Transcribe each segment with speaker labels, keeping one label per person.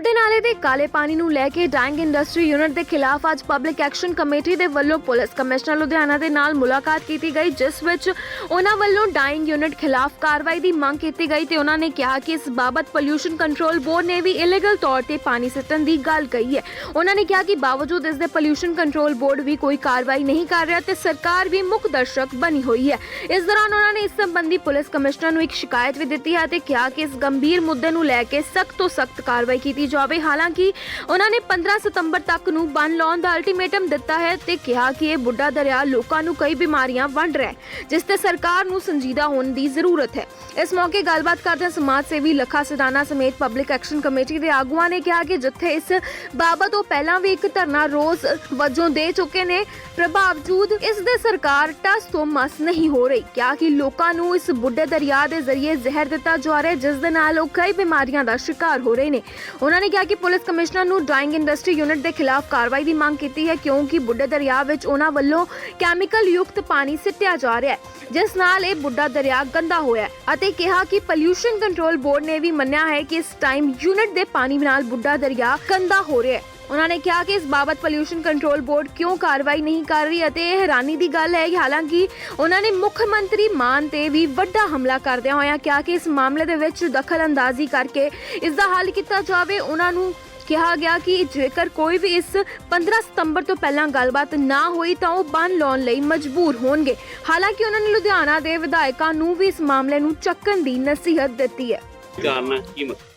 Speaker 1: ਬੁੱਢੇ ਨਾਲੇ ਦੇ ਕਾਲੇ ਪਾਣੀ ਨੂੰ ਲੈ ਕੇ ਡਾਈਂਗ ਇੰਡਸਟਰੀ ਯੂਨਿਟ ਦੇ ਖਿਲਾਫ ਅੱਜ ਪਬਲਿਕ ਐਕਸ਼ਨ ਕਮੇਟੀ ਦੇ ਵੱਲੋਂ ਪੁਲਿਸ ਕਮਿਸ਼ਨਰ ਲੁਧਿਆਣਾ ਦੇ ਨਾਲ ਮੁਲਾਕਾਤ ਕੀਤੀ ਗਈ, ਜਿਸ ਵਿੱਚ ਉਹਨਾਂ ਵੱਲੋਂ ਡਾਈਂਗ ਯੂਨਿਟ ਖਿਲਾਫ ਕਾਰਵਾਈ ਦੀ ਮੰਗ ਕੀਤੀ ਗਈ ਤੇ ਉਹਨਾਂ ਨੇ ਕਿਹਾ ਕਿ ਇਸ ਬਾਬਤ ਪੋਲਿਊਸ਼ਨ ਕੰਟਰੋਲ ਬੋਰਡ ਨੇ ਵੀ ਇਲੀਗਲ ਤੌਰ ਤੇ ਪਾਣੀ ਸਿੱਟਣ ਦੀ ਗੱਲ ਕਹੀ ਹੈ। ਉਹਨਾਂ ਨੇ ਕਿਹਾ ਕਿ ਬਾਵਜੂਦ ਇਸ ਦੇ ਪੋਲਿਊਸ਼ਨ ਕੰਟਰੋਲ ਬੋਰਡ ਵੀ ਕੋਈ ਕਾਰਵਾਈ ਨਹੀਂ ਕਰ ਰਿਹਾ ਤੇ ਸਰਕਾਰ ਵੀ ਮੁੱਖ ਦਰਸ਼ਕ ਬਣੀ ਹੋਈ ਹੈ। ਇਸ ਦੌਰਾਨ ਉਹਨਾਂ ਨੇ ਇਸ ਸੰਬੰਧੀ ਪੁਲਿਸ ਕਮਿਸ਼ਨਰ ਨੂੰ ਇੱਕ ਸ਼ਿਕਾਇਤ ਵੀ ਦਿੱਤੀ ਹੈ ਤੇ ਕਿਹਾ ਕਿ ਇਸ ਗੰਭੀਰ ਮੁੱਦੇ ਨੂੰ ਲੈ ਕੇ ਸਖਤ ਤੋਂ ਸਖਤ ਕਾਰਵਾਈ ਕੀਤੀ ਜਾਵੇ। ਹਾਲਾਂਕਿ ਉਹਨਾਂ ਨੇ 15 ਸਤੰਬਰ ਤੱਕ ਨੂੰ ਬੰਨ ਲਾਉਣ ਦਾ ਅਲਟੀਮੇਟਮ ਦਿੱਤਾ ਹੈ ਤੇ ਕਿਹਾ ਕਿ ਇਹ ਬੁੱਢਾ ਦਰਿਆ ਲੋਕਾਂ ਨੂੰ ਕਈ ਬਿਮਾਰੀਆਂ ਵੰਡ ਰਿਹਾ ਹੈ, ਜਿਸ ਤੇ ਸਰਕਾਰ ਨੂੰ ਸੰਜੀਦਾ ਹੋਣ ਦੀ ਜ਼ਰੂਰਤ ਹੈ। ਇਸ ਮੌਕੇ ਗੱਲਬਾਤ ਕਰਦਿਆਂ ਸਮਾਜ ਸੇਵੀ ਲੱਖਾ ਸਿਡਾਨਾ ਸਮੇਤ ਪਬਲਿਕ ਐਕਸ਼ਨ ਕਮੇਟੀ ਦੇ ਆਗੂਆਂ ਨੇ ਕਿਹਾ ਕਿ ਜਿੱਥੇ ਇਸ ਬਾਬਤ ਉਹ ਪਹਿਲਾਂ ਵੀ ਇੱਕ ਧਰਨਾ ਰੋਜ਼ ਵਜੋਂ ਦੇ ਚੁੱਕੇ ਨੇ ਪਰ ਬਾਵਜੂਦ ਇਸ ਦੇ ਸਰਕਾਰ ਟਸ ਤੋਂ ਮਸ ਨਹੀਂ ਹੋ ਰਹੀ। ਕਿਹਾ ਕਿ ਲੋਕਾਂ ਨੂੰ ਇਸ ਬੁੱਢੇ ਦਰਿਆ ਦੇ ਜ਼ਰੀਏ ਜ਼ਹਿਰ ਦਿੱਤਾ ਜਾ ਰਿਹਾ ਜਿਸ ਦੇ ਨਾਲ ਉਹ ਕਈ ਬਿਮਾਰੀਆਂ ਦਾ ਸ਼ਿਕਾਰ ਹੋ ਰਹੇ ਨੇ। ਉਹਨਾਂ ਨੇ ਕਿਹਾ ਕਿ ਪੁਲਿਸ ਕਮਿਸ਼ਨਰ ਨੂੰ ਡਰਾਈਂਗ ਇੰਡਸਟਰੀ ਯੂਨਿਟ ਦੇ ਖਿਲਾਫ ਕਾਰਵਾਈ ਦੀ ਮੰਗ ਕੀਤੀ ਹੈ, ਕਿਉਂਕਿ ਬੁੱਢੇ ਦਰਿਆ ਵਿੱਚ ਉਹਨਾਂ ਵੱਲੋਂ ਕੈਮੀਕਲ ਯੁਕਤ ਪਾਣੀ ਸਿੱਟਿਆ ਜਾ ਰਿਹਾ ਹੈ, ਜਿਸ ਨਾਲ ਇਹ ਬੁੱਢਾ ਦਰਿਆ ਗੰਦਾ ਹੋਇਆ ਹੈ ਅਤੇ ਕਿਹਾ ਕਿ ਪੋਲਿਊਸ਼ਨ ਕੰਟਰੋਲ ਬੋਰਡ ਨੇ ਵੀ ਮੰਨਿਆ ਹੈ ਕਿ ਇਸ ਟਾਈਮ ਯੂਨਿਟ ਦੇ ਪਾਣੀ ਨਾਲ ਬੁੱਢਾ ਦਰਿਆ ਗੰਦਾ ਹੋ ਰਿਹਾ ਹੈ। ਉਹਨਾਂ ਨੇ ਕਿਹਾ ਕਿ ਇਸ ਬਾਬਤ ਪੋਲਿਊਸ਼ਨ ਕੰਟਰੋਲ ਬੋਰਡ ਕਿਉਂ ਕਾਰਵਾਈ ਨਹੀਂ ਕਰ ਰਹੀ ਅਤੇ ਇਹ ਹੈਰਾਨੀ ਦੀ ਗੱਲ ਹੈ ਕਿ ਹਾਲਾਂਕਿ ਉਹਨਾਂ ਨੇ ਮੁੱਖ ਮੰਤਰੀ ਮਾਨ ਤੇ ਵੀ ਵੱਡਾ ਹਮਲਾ ਕਰਦਿਆਂ ਹੋਇਆਂ ਕਿਹਾ ਕਿ ਇਸ ਮਾਮਲੇ ਦੇ ਵਿੱਚ ਦਖਲ ਕਰਕੇ ਇਸ ਦਾ ਹੱਲ ਕੀਤਾ ਜਾਵੇ। ਉਹਨਾਂ ਨੂੰ ਕਿਹਾ ਗਿਆ ਕਿ ਜੇਕਰ ਕੋਈ ਵੀ ਇਸ 15 ਸਤੰਬਰ ਤੋਂ ਪਹਿਲਾਂ ਗੱਲਬਾਤ ਨਾ ਹੋਈ ਤਾਂ ਉਹ ਬੰਨ ਲਾਉਣ ਲਈ ਮਜਬੂਰ ਹੋਣਗੇ। ਹਾਲਾਂਕਿ ਉਹਨਾਂ ਨੇ ਲੁਧਿਆਣਾ ਦੇ ਵਿਧਾਇਕਾਂ ਨੂੰ ਵੀ ਇਸ ਮਾਮਲੇ ਨੂੰ ਚੱਕਣ ਦੀ ਨਸੀਹਤ ਦਿੱਤੀ ਹੈ।
Speaker 2: ਕਾਰਨ ਕੀ ਮਤਲਬ?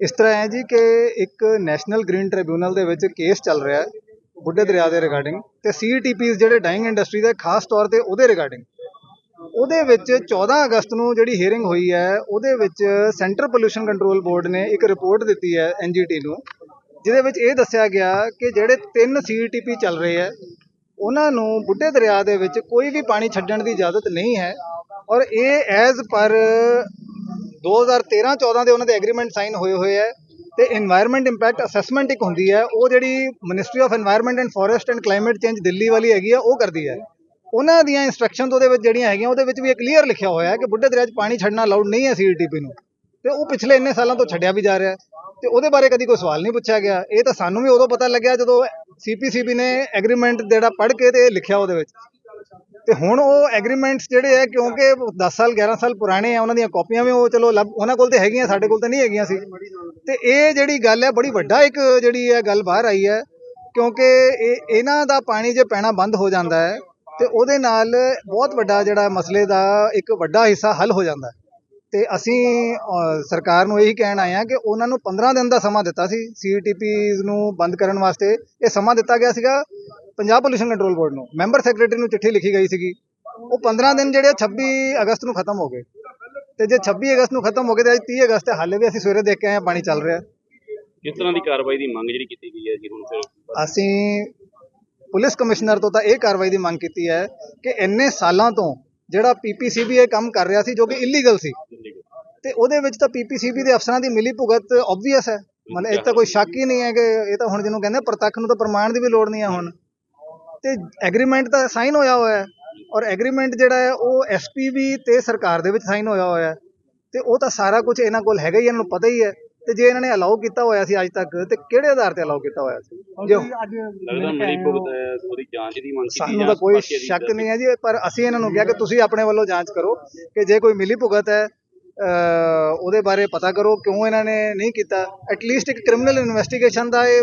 Speaker 3: ਇਸ ਤਰ੍ਹਾਂ ਹੈ ਜੀ ਕਿ ਇੱਕ ਨੈਸ਼ਨਲ ਗ੍ਰੀਨ ਟ੍ਰਿਬਿਊਨਲ ਦੇ ਵਿੱਚ ਕੇਸ ਚੱਲ ਰਿਹਾ ਹੈ ਬੁੱਢੇ ਦਰਿਆ ਦੇ ਰਿਗਾਰਡਿੰਗ ਤੇ ਸੀਟੀਪੀਸ ਜਿਹੜੇ ਡਾਈਂਗ ਇੰਡਸਟਰੀ ਦੇ ਖਾਸ ਤੌਰ ਤੇ ਉਹਦੇ ਰਿਗਾਰਡਿੰਗ। ਉਹਦੇ ਵਿੱਚ 14 ਅਗਸਤ ਨੂੰ ਜਿਹੜੀ ਹੀਅਰਿੰਗ ਹੋਈ ਹੈ, ਉਹਦੇ ਵਿੱਚ ਸੈਂਟਰ ਪੋਲੂਸ਼ਨ ਕੰਟਰੋਲ ਬੋਰਡ ਨੇ ਇੱਕ ਰਿਪੋਰਟ ਦਿੱਤੀ ਹੈ ਐਨਜੀਟੀ ਨੂੰ, ਜਿਹਦੇ ਵਿੱਚ ਇਹ ਦੱਸਿਆ ਗਿਆ ਕਿ ਜਿਹੜੇ ਤਿੰਨ ਸੀਟੀਪੀ ਚੱਲ ਰਹੇ ਹੈ ਉਹਨਾਂ ਨੂੰ ਬੁੱਢੇ ਦਰਿਆ ਦੇ ਵਿੱਚ ਕੋਈ ਵੀ ਪਾਣੀ ਛੱਡਣ ਦੀ ਇਜਾਜ਼ਤ ਨਹੀਂ ਹੈ। ਔਰ ਇਹ ਐਜ਼ ਪਰ 2013-14 ਦੇ ਉਹਨਾਂ ਦੇ ਐਗਰੀਮੈਂਟ ਸਾਈਨ ਹੋਏ ਹੋਏ ਹੈ ਤੇ এনवायरमेंट ਇੰਪੈਕਟ ਅਸੈਸਮੈਂਟ ਇੱਕ ਹੁੰਦੀ ਹੈ। ਉਹ ਜਿਹੜੀ ministry of environment and forest and climate change Delhi ਵਾਲੀ ਹੈਗੀ ਆ, ਉਹ ਕਰਦੀ ਹੈ। ਉਹਨਾਂ ਦੀਆਂ ਇਨਸਟਰਕਸ਼ਨਸ ਉਹਦੇ ਵਿੱਚ ਜਿਹੜੀਆਂ ਹੈਗੀਆਂ, ਉਹਦੇ ਵਿੱਚ ਵੀ ਇਹ ਕਲੀਅਰ ਲਿਖਿਆ ਹੋਇਆ ਹੈ ਕਿ ਬੁੱਢੇ ਦਰਿਆ 'ਚ ਪਾਣੀ ਛੱਡਣਾ ਅਲਾਉਡ ਨਹੀਂ ਹੈ ਸੀਡੀਟੀਪੀ ਨੂੰ। ਤੇ ਉਹ ਪਿਛਲੇ ਇੰਨੇ ਸਾਲਾਂ ਤੋਂ ਛੱਡਿਆ ਵੀ ਜਾ ਰਿਹਾ ਤੇ ਉਹਦੇ ਬਾਰੇ ਕਦੀ ਕੋਈ ਸਵਾਲ ਨਹੀਂ ਪੁੱਛਿਆ ਗਿਆ। ਇਹ ਤਾਂ ਸਾਨੂੰ ਵੀ ਉਦੋਂ ਪਤਾ ਲੱਗਿਆ ਜਦੋਂ ਸੀਪੀਸੀਬੀ ਨੇ ਐਗਰੀਮੈਂਟ ਜਿਹੜਾ ਪੜ੍ਹ ਕੇ ਤੇ ਲਿਖਿਆ ਉਹਦੇ ਵਿੱਚ। ਤੇ ਹੁਣ ਉਹ ਐਗਰੀਮੈਂਟਸ ਜਿਹੜੇ ਆ, ਕਿਉਂਕਿ 10 ਸਾਲ 11 ਸਾਲ ਪੁਰਾਣੇ ਆ, ਉਹਨਾਂ ਦੀਆਂ ਕਾਪੀਆਂ ਵੀ ਉਹ ਚਲੋ ਲੱਭ, ਉਹਨਾਂ ਕੋਲ ਤੇ ਹੈਗੀਆਂ, ਸਾਡੇ ਕੋਲ ਤਾਂ ਨਹੀਂ ਹੈਗੀਆਂ ਸੀ। ਤੇ ਇਹ ਜਿਹੜੀ ਗੱਲ ਹੈ ਬੜੀ ਵੱਡਾ ਇੱਕ ਜਿਹੜੀ ਹੈ ਗੱਲ ਬਾਹਰ ਆਈ ਹੈ ਕਿਉਂਕਿ ਇਹ, ਇਹਨਾਂ ਦਾ ਪਾਣੀ ਜੇ ਪੈਣਾ ਬੰਦ ਹੋ ਜਾਂਦਾ ਹੈ, ਤੇ ਉਹਦੇ ਨਾਲ ਬਹੁਤ ਵੱਡਾ ਜਿਹੜਾ ਮਸਲੇ ਦਾ ਇੱਕ ਵੱਡਾ ਹਿੱਸਾ ਹੱਲ ਹੋ ਜਾਂਦਾ ਹੈ। ਤੇ ਅਸੀਂ ਸਰਕਾਰ ਨੂੰ ਇਹੀ ਕਹਿਣ ਆਏ ਆ ਕਿ ਉਹਨਾਂ ਨੂੰ 15 ਦਿਨ ਦਾ ਸਮਾਂ ਦਿੱਤਾ ਸੀ ਸੀਟੀਪੀਜ਼ ਨੂੰ ਬੰਦ ਕਰਨ ਵਾਸਤੇ। ਇਹ ਸਮਾਂ ਦਿੱਤਾ ਗਿਆ ਸੀਗਾ ਪੰਜਾਬ ਪੋਲੂਸ਼ਨ ਕੰਟਰੋਲ ਬੋਰਡ ਨੂੰ। ਮੈਂਬਰ ਸੈਕਟਰੀ ਨੂੰ ਚਿੱਠੀ ਲਿਖੀ ਗਈ ਸੀਗੀ। ਉਹ 15 ਦਿਨ ਜਿਹੜੇ ਆ 26 ਅਗਸਤ ਨੂੰ ਖਤਮ ਹੋ ਗਏ। ਤੇ ਜੇ 26 ਅਗਸਤ ਨੂੰ ਖਤਮ ਹੋ ਗਏ ਤੇ ਅੱਜ 30 ਅਗਸਤ ਹੈ। ਹਾਲੇ ਵੀ ਅਸੀਂ ਸਵੇਰੇ ਦੇਖ ਕੇ ਆਏ ਪਾਣੀ ਚੱਲ ਰਿਹਾ।
Speaker 2: ਕਿਸ ਤਰ੍ਹਾਂ ਦੀ ਕਾਰਵਾਈ ਦੀ ਮੰਗ ਜਿਹੜੀ ਕੀਤੀ ਗਈ ਹੈ ਜੀ ਹੁਣ ਫਿਰ?
Speaker 3: ਅਸੀਂ ਪੁਲਿਸ ਕਮਿਸ਼ਨਰ ਤੋਂ ਤਾਂ ਇਹ ਕਾਰਵਾਈ ਦੀ ਮੰਗ ਕੀਤੀ ਹੈ ਕਿ ਇੰਨੇ ਸਾਲਾਂ ਤੋਂ ਜਿਹੜਾ ਪੀਪੀਸੀਬੀ ਇਹ ਕੰਮ ਕਰ ਰਿਹਾ ਸੀ ਜੋ ਕਿ ਇਲੀਗਲ ਸੀ। ਤੇ ਉਹਦੇ ਵਿੱਚ ਤਾਂ ਪੀਪੀਸੀਬੀ ਦੇ ਅਫਸਰਾਂ ਦੀ ਮਿਲੀ ਭੁਗਤ ਆਬਵੀਅਸ ਹੈ। ਮਤਲਬ ਇਹ ਤਾਂ ਕੋਈ ਸ਼ੱਕ ਹੀ ਨਹੀਂ ਹੈ ਕਿ ਇਹ ਤਾਂ ਹੁਣ ਜਿਹਨੂੰ ਕਹਿੰਦੇ ਪ੍ਰਤੱਖ ਨੂੰ ਤਾਂ ਪ੍ਰਮਾਣ ਦੀ ਵੀ ਲੋੜ ਨਹੀਂ ਹੈ ਹੁਣ। ਤੇ ਐਗਰੀਮੈਂਟ ਤਾਂ ਸਾਈਨ ਹੋਇਆ ਹੋਇਆ ਹੈ ਔਰ ਐਗਰੀਮੈਂਟ ਜਿਹੜਾ ਹੈ ਉਹ ਐਸਪੀਬੀ ਤੇ ਸਰਕਾਰ ਦੇ ਵਿੱਚ ਸਾਈਨ ਹੋਇਆ ਹੋਇਆ ਹੈ। ਤੇ ਉਹ ਤਾਂ ਸਾਰਾ ਕੁਝ ਇਹਨਾਂ ਕੋਲ ਹੈਗਾ ਹੀ, ਇਹਨਾਂ ਨੂੰ ਪਤਾ ਹੀ ਹੈ। ਤੇ ਜੇ ਇਹਨਾਂ ਨੇ ਅਲਾਉ ਕੀਤਾ ਹੋਇਆ ਸੀ ਅੱਜ ਤੱਕ ਤੇ ਕਿਹੜੇ ਆਧਾਰ ਤੇ ਅਲਾਉ ਕੀਤਾ ਹੋਇਆ ਸੀ? ਜੋ
Speaker 2: ਲੱਗਦਾ ਮਿਲੀ ਭੁਗਤ ਹੈ ਉਹਦੀ ਜਾਂਚ ਦੀ ਮੰਗ ਕੀਤੀ
Speaker 3: ਸਾਨੂੰ ਤਾਂ ਕੋਈ ਸ਼ੱਕ ਨਹੀਂ ਹੈ ਜੀ ਪਰ ਅਸੀਂ ਇਹਨਾਂ ਨੂੰ ਕਿਹਾ ਕਿ ਤੁਸੀਂ ਆਪਣੇ ਵੱਲੋਂ ਜਾਂਚ ਕਰੋ ਕਿ ਜੇ ਕੋਈ ਮਿਲੀ ਭੁਗਤ ਹੈ ਉਹਦੇ ਬਾਰੇ ਪਤਾ ਕਰੋ ਕਿਉਂ ਇਹਨਾਂ ਨੇ ਨਹੀਂ ਕੀਤਾ। ਐਟਲੀਸਟ ਇੱਕ ਕ੍ਰਿਮੀਨਲ ਇਨਵੈਸਟੀਗੇਸ਼ਨ ਦਾ ਇਹ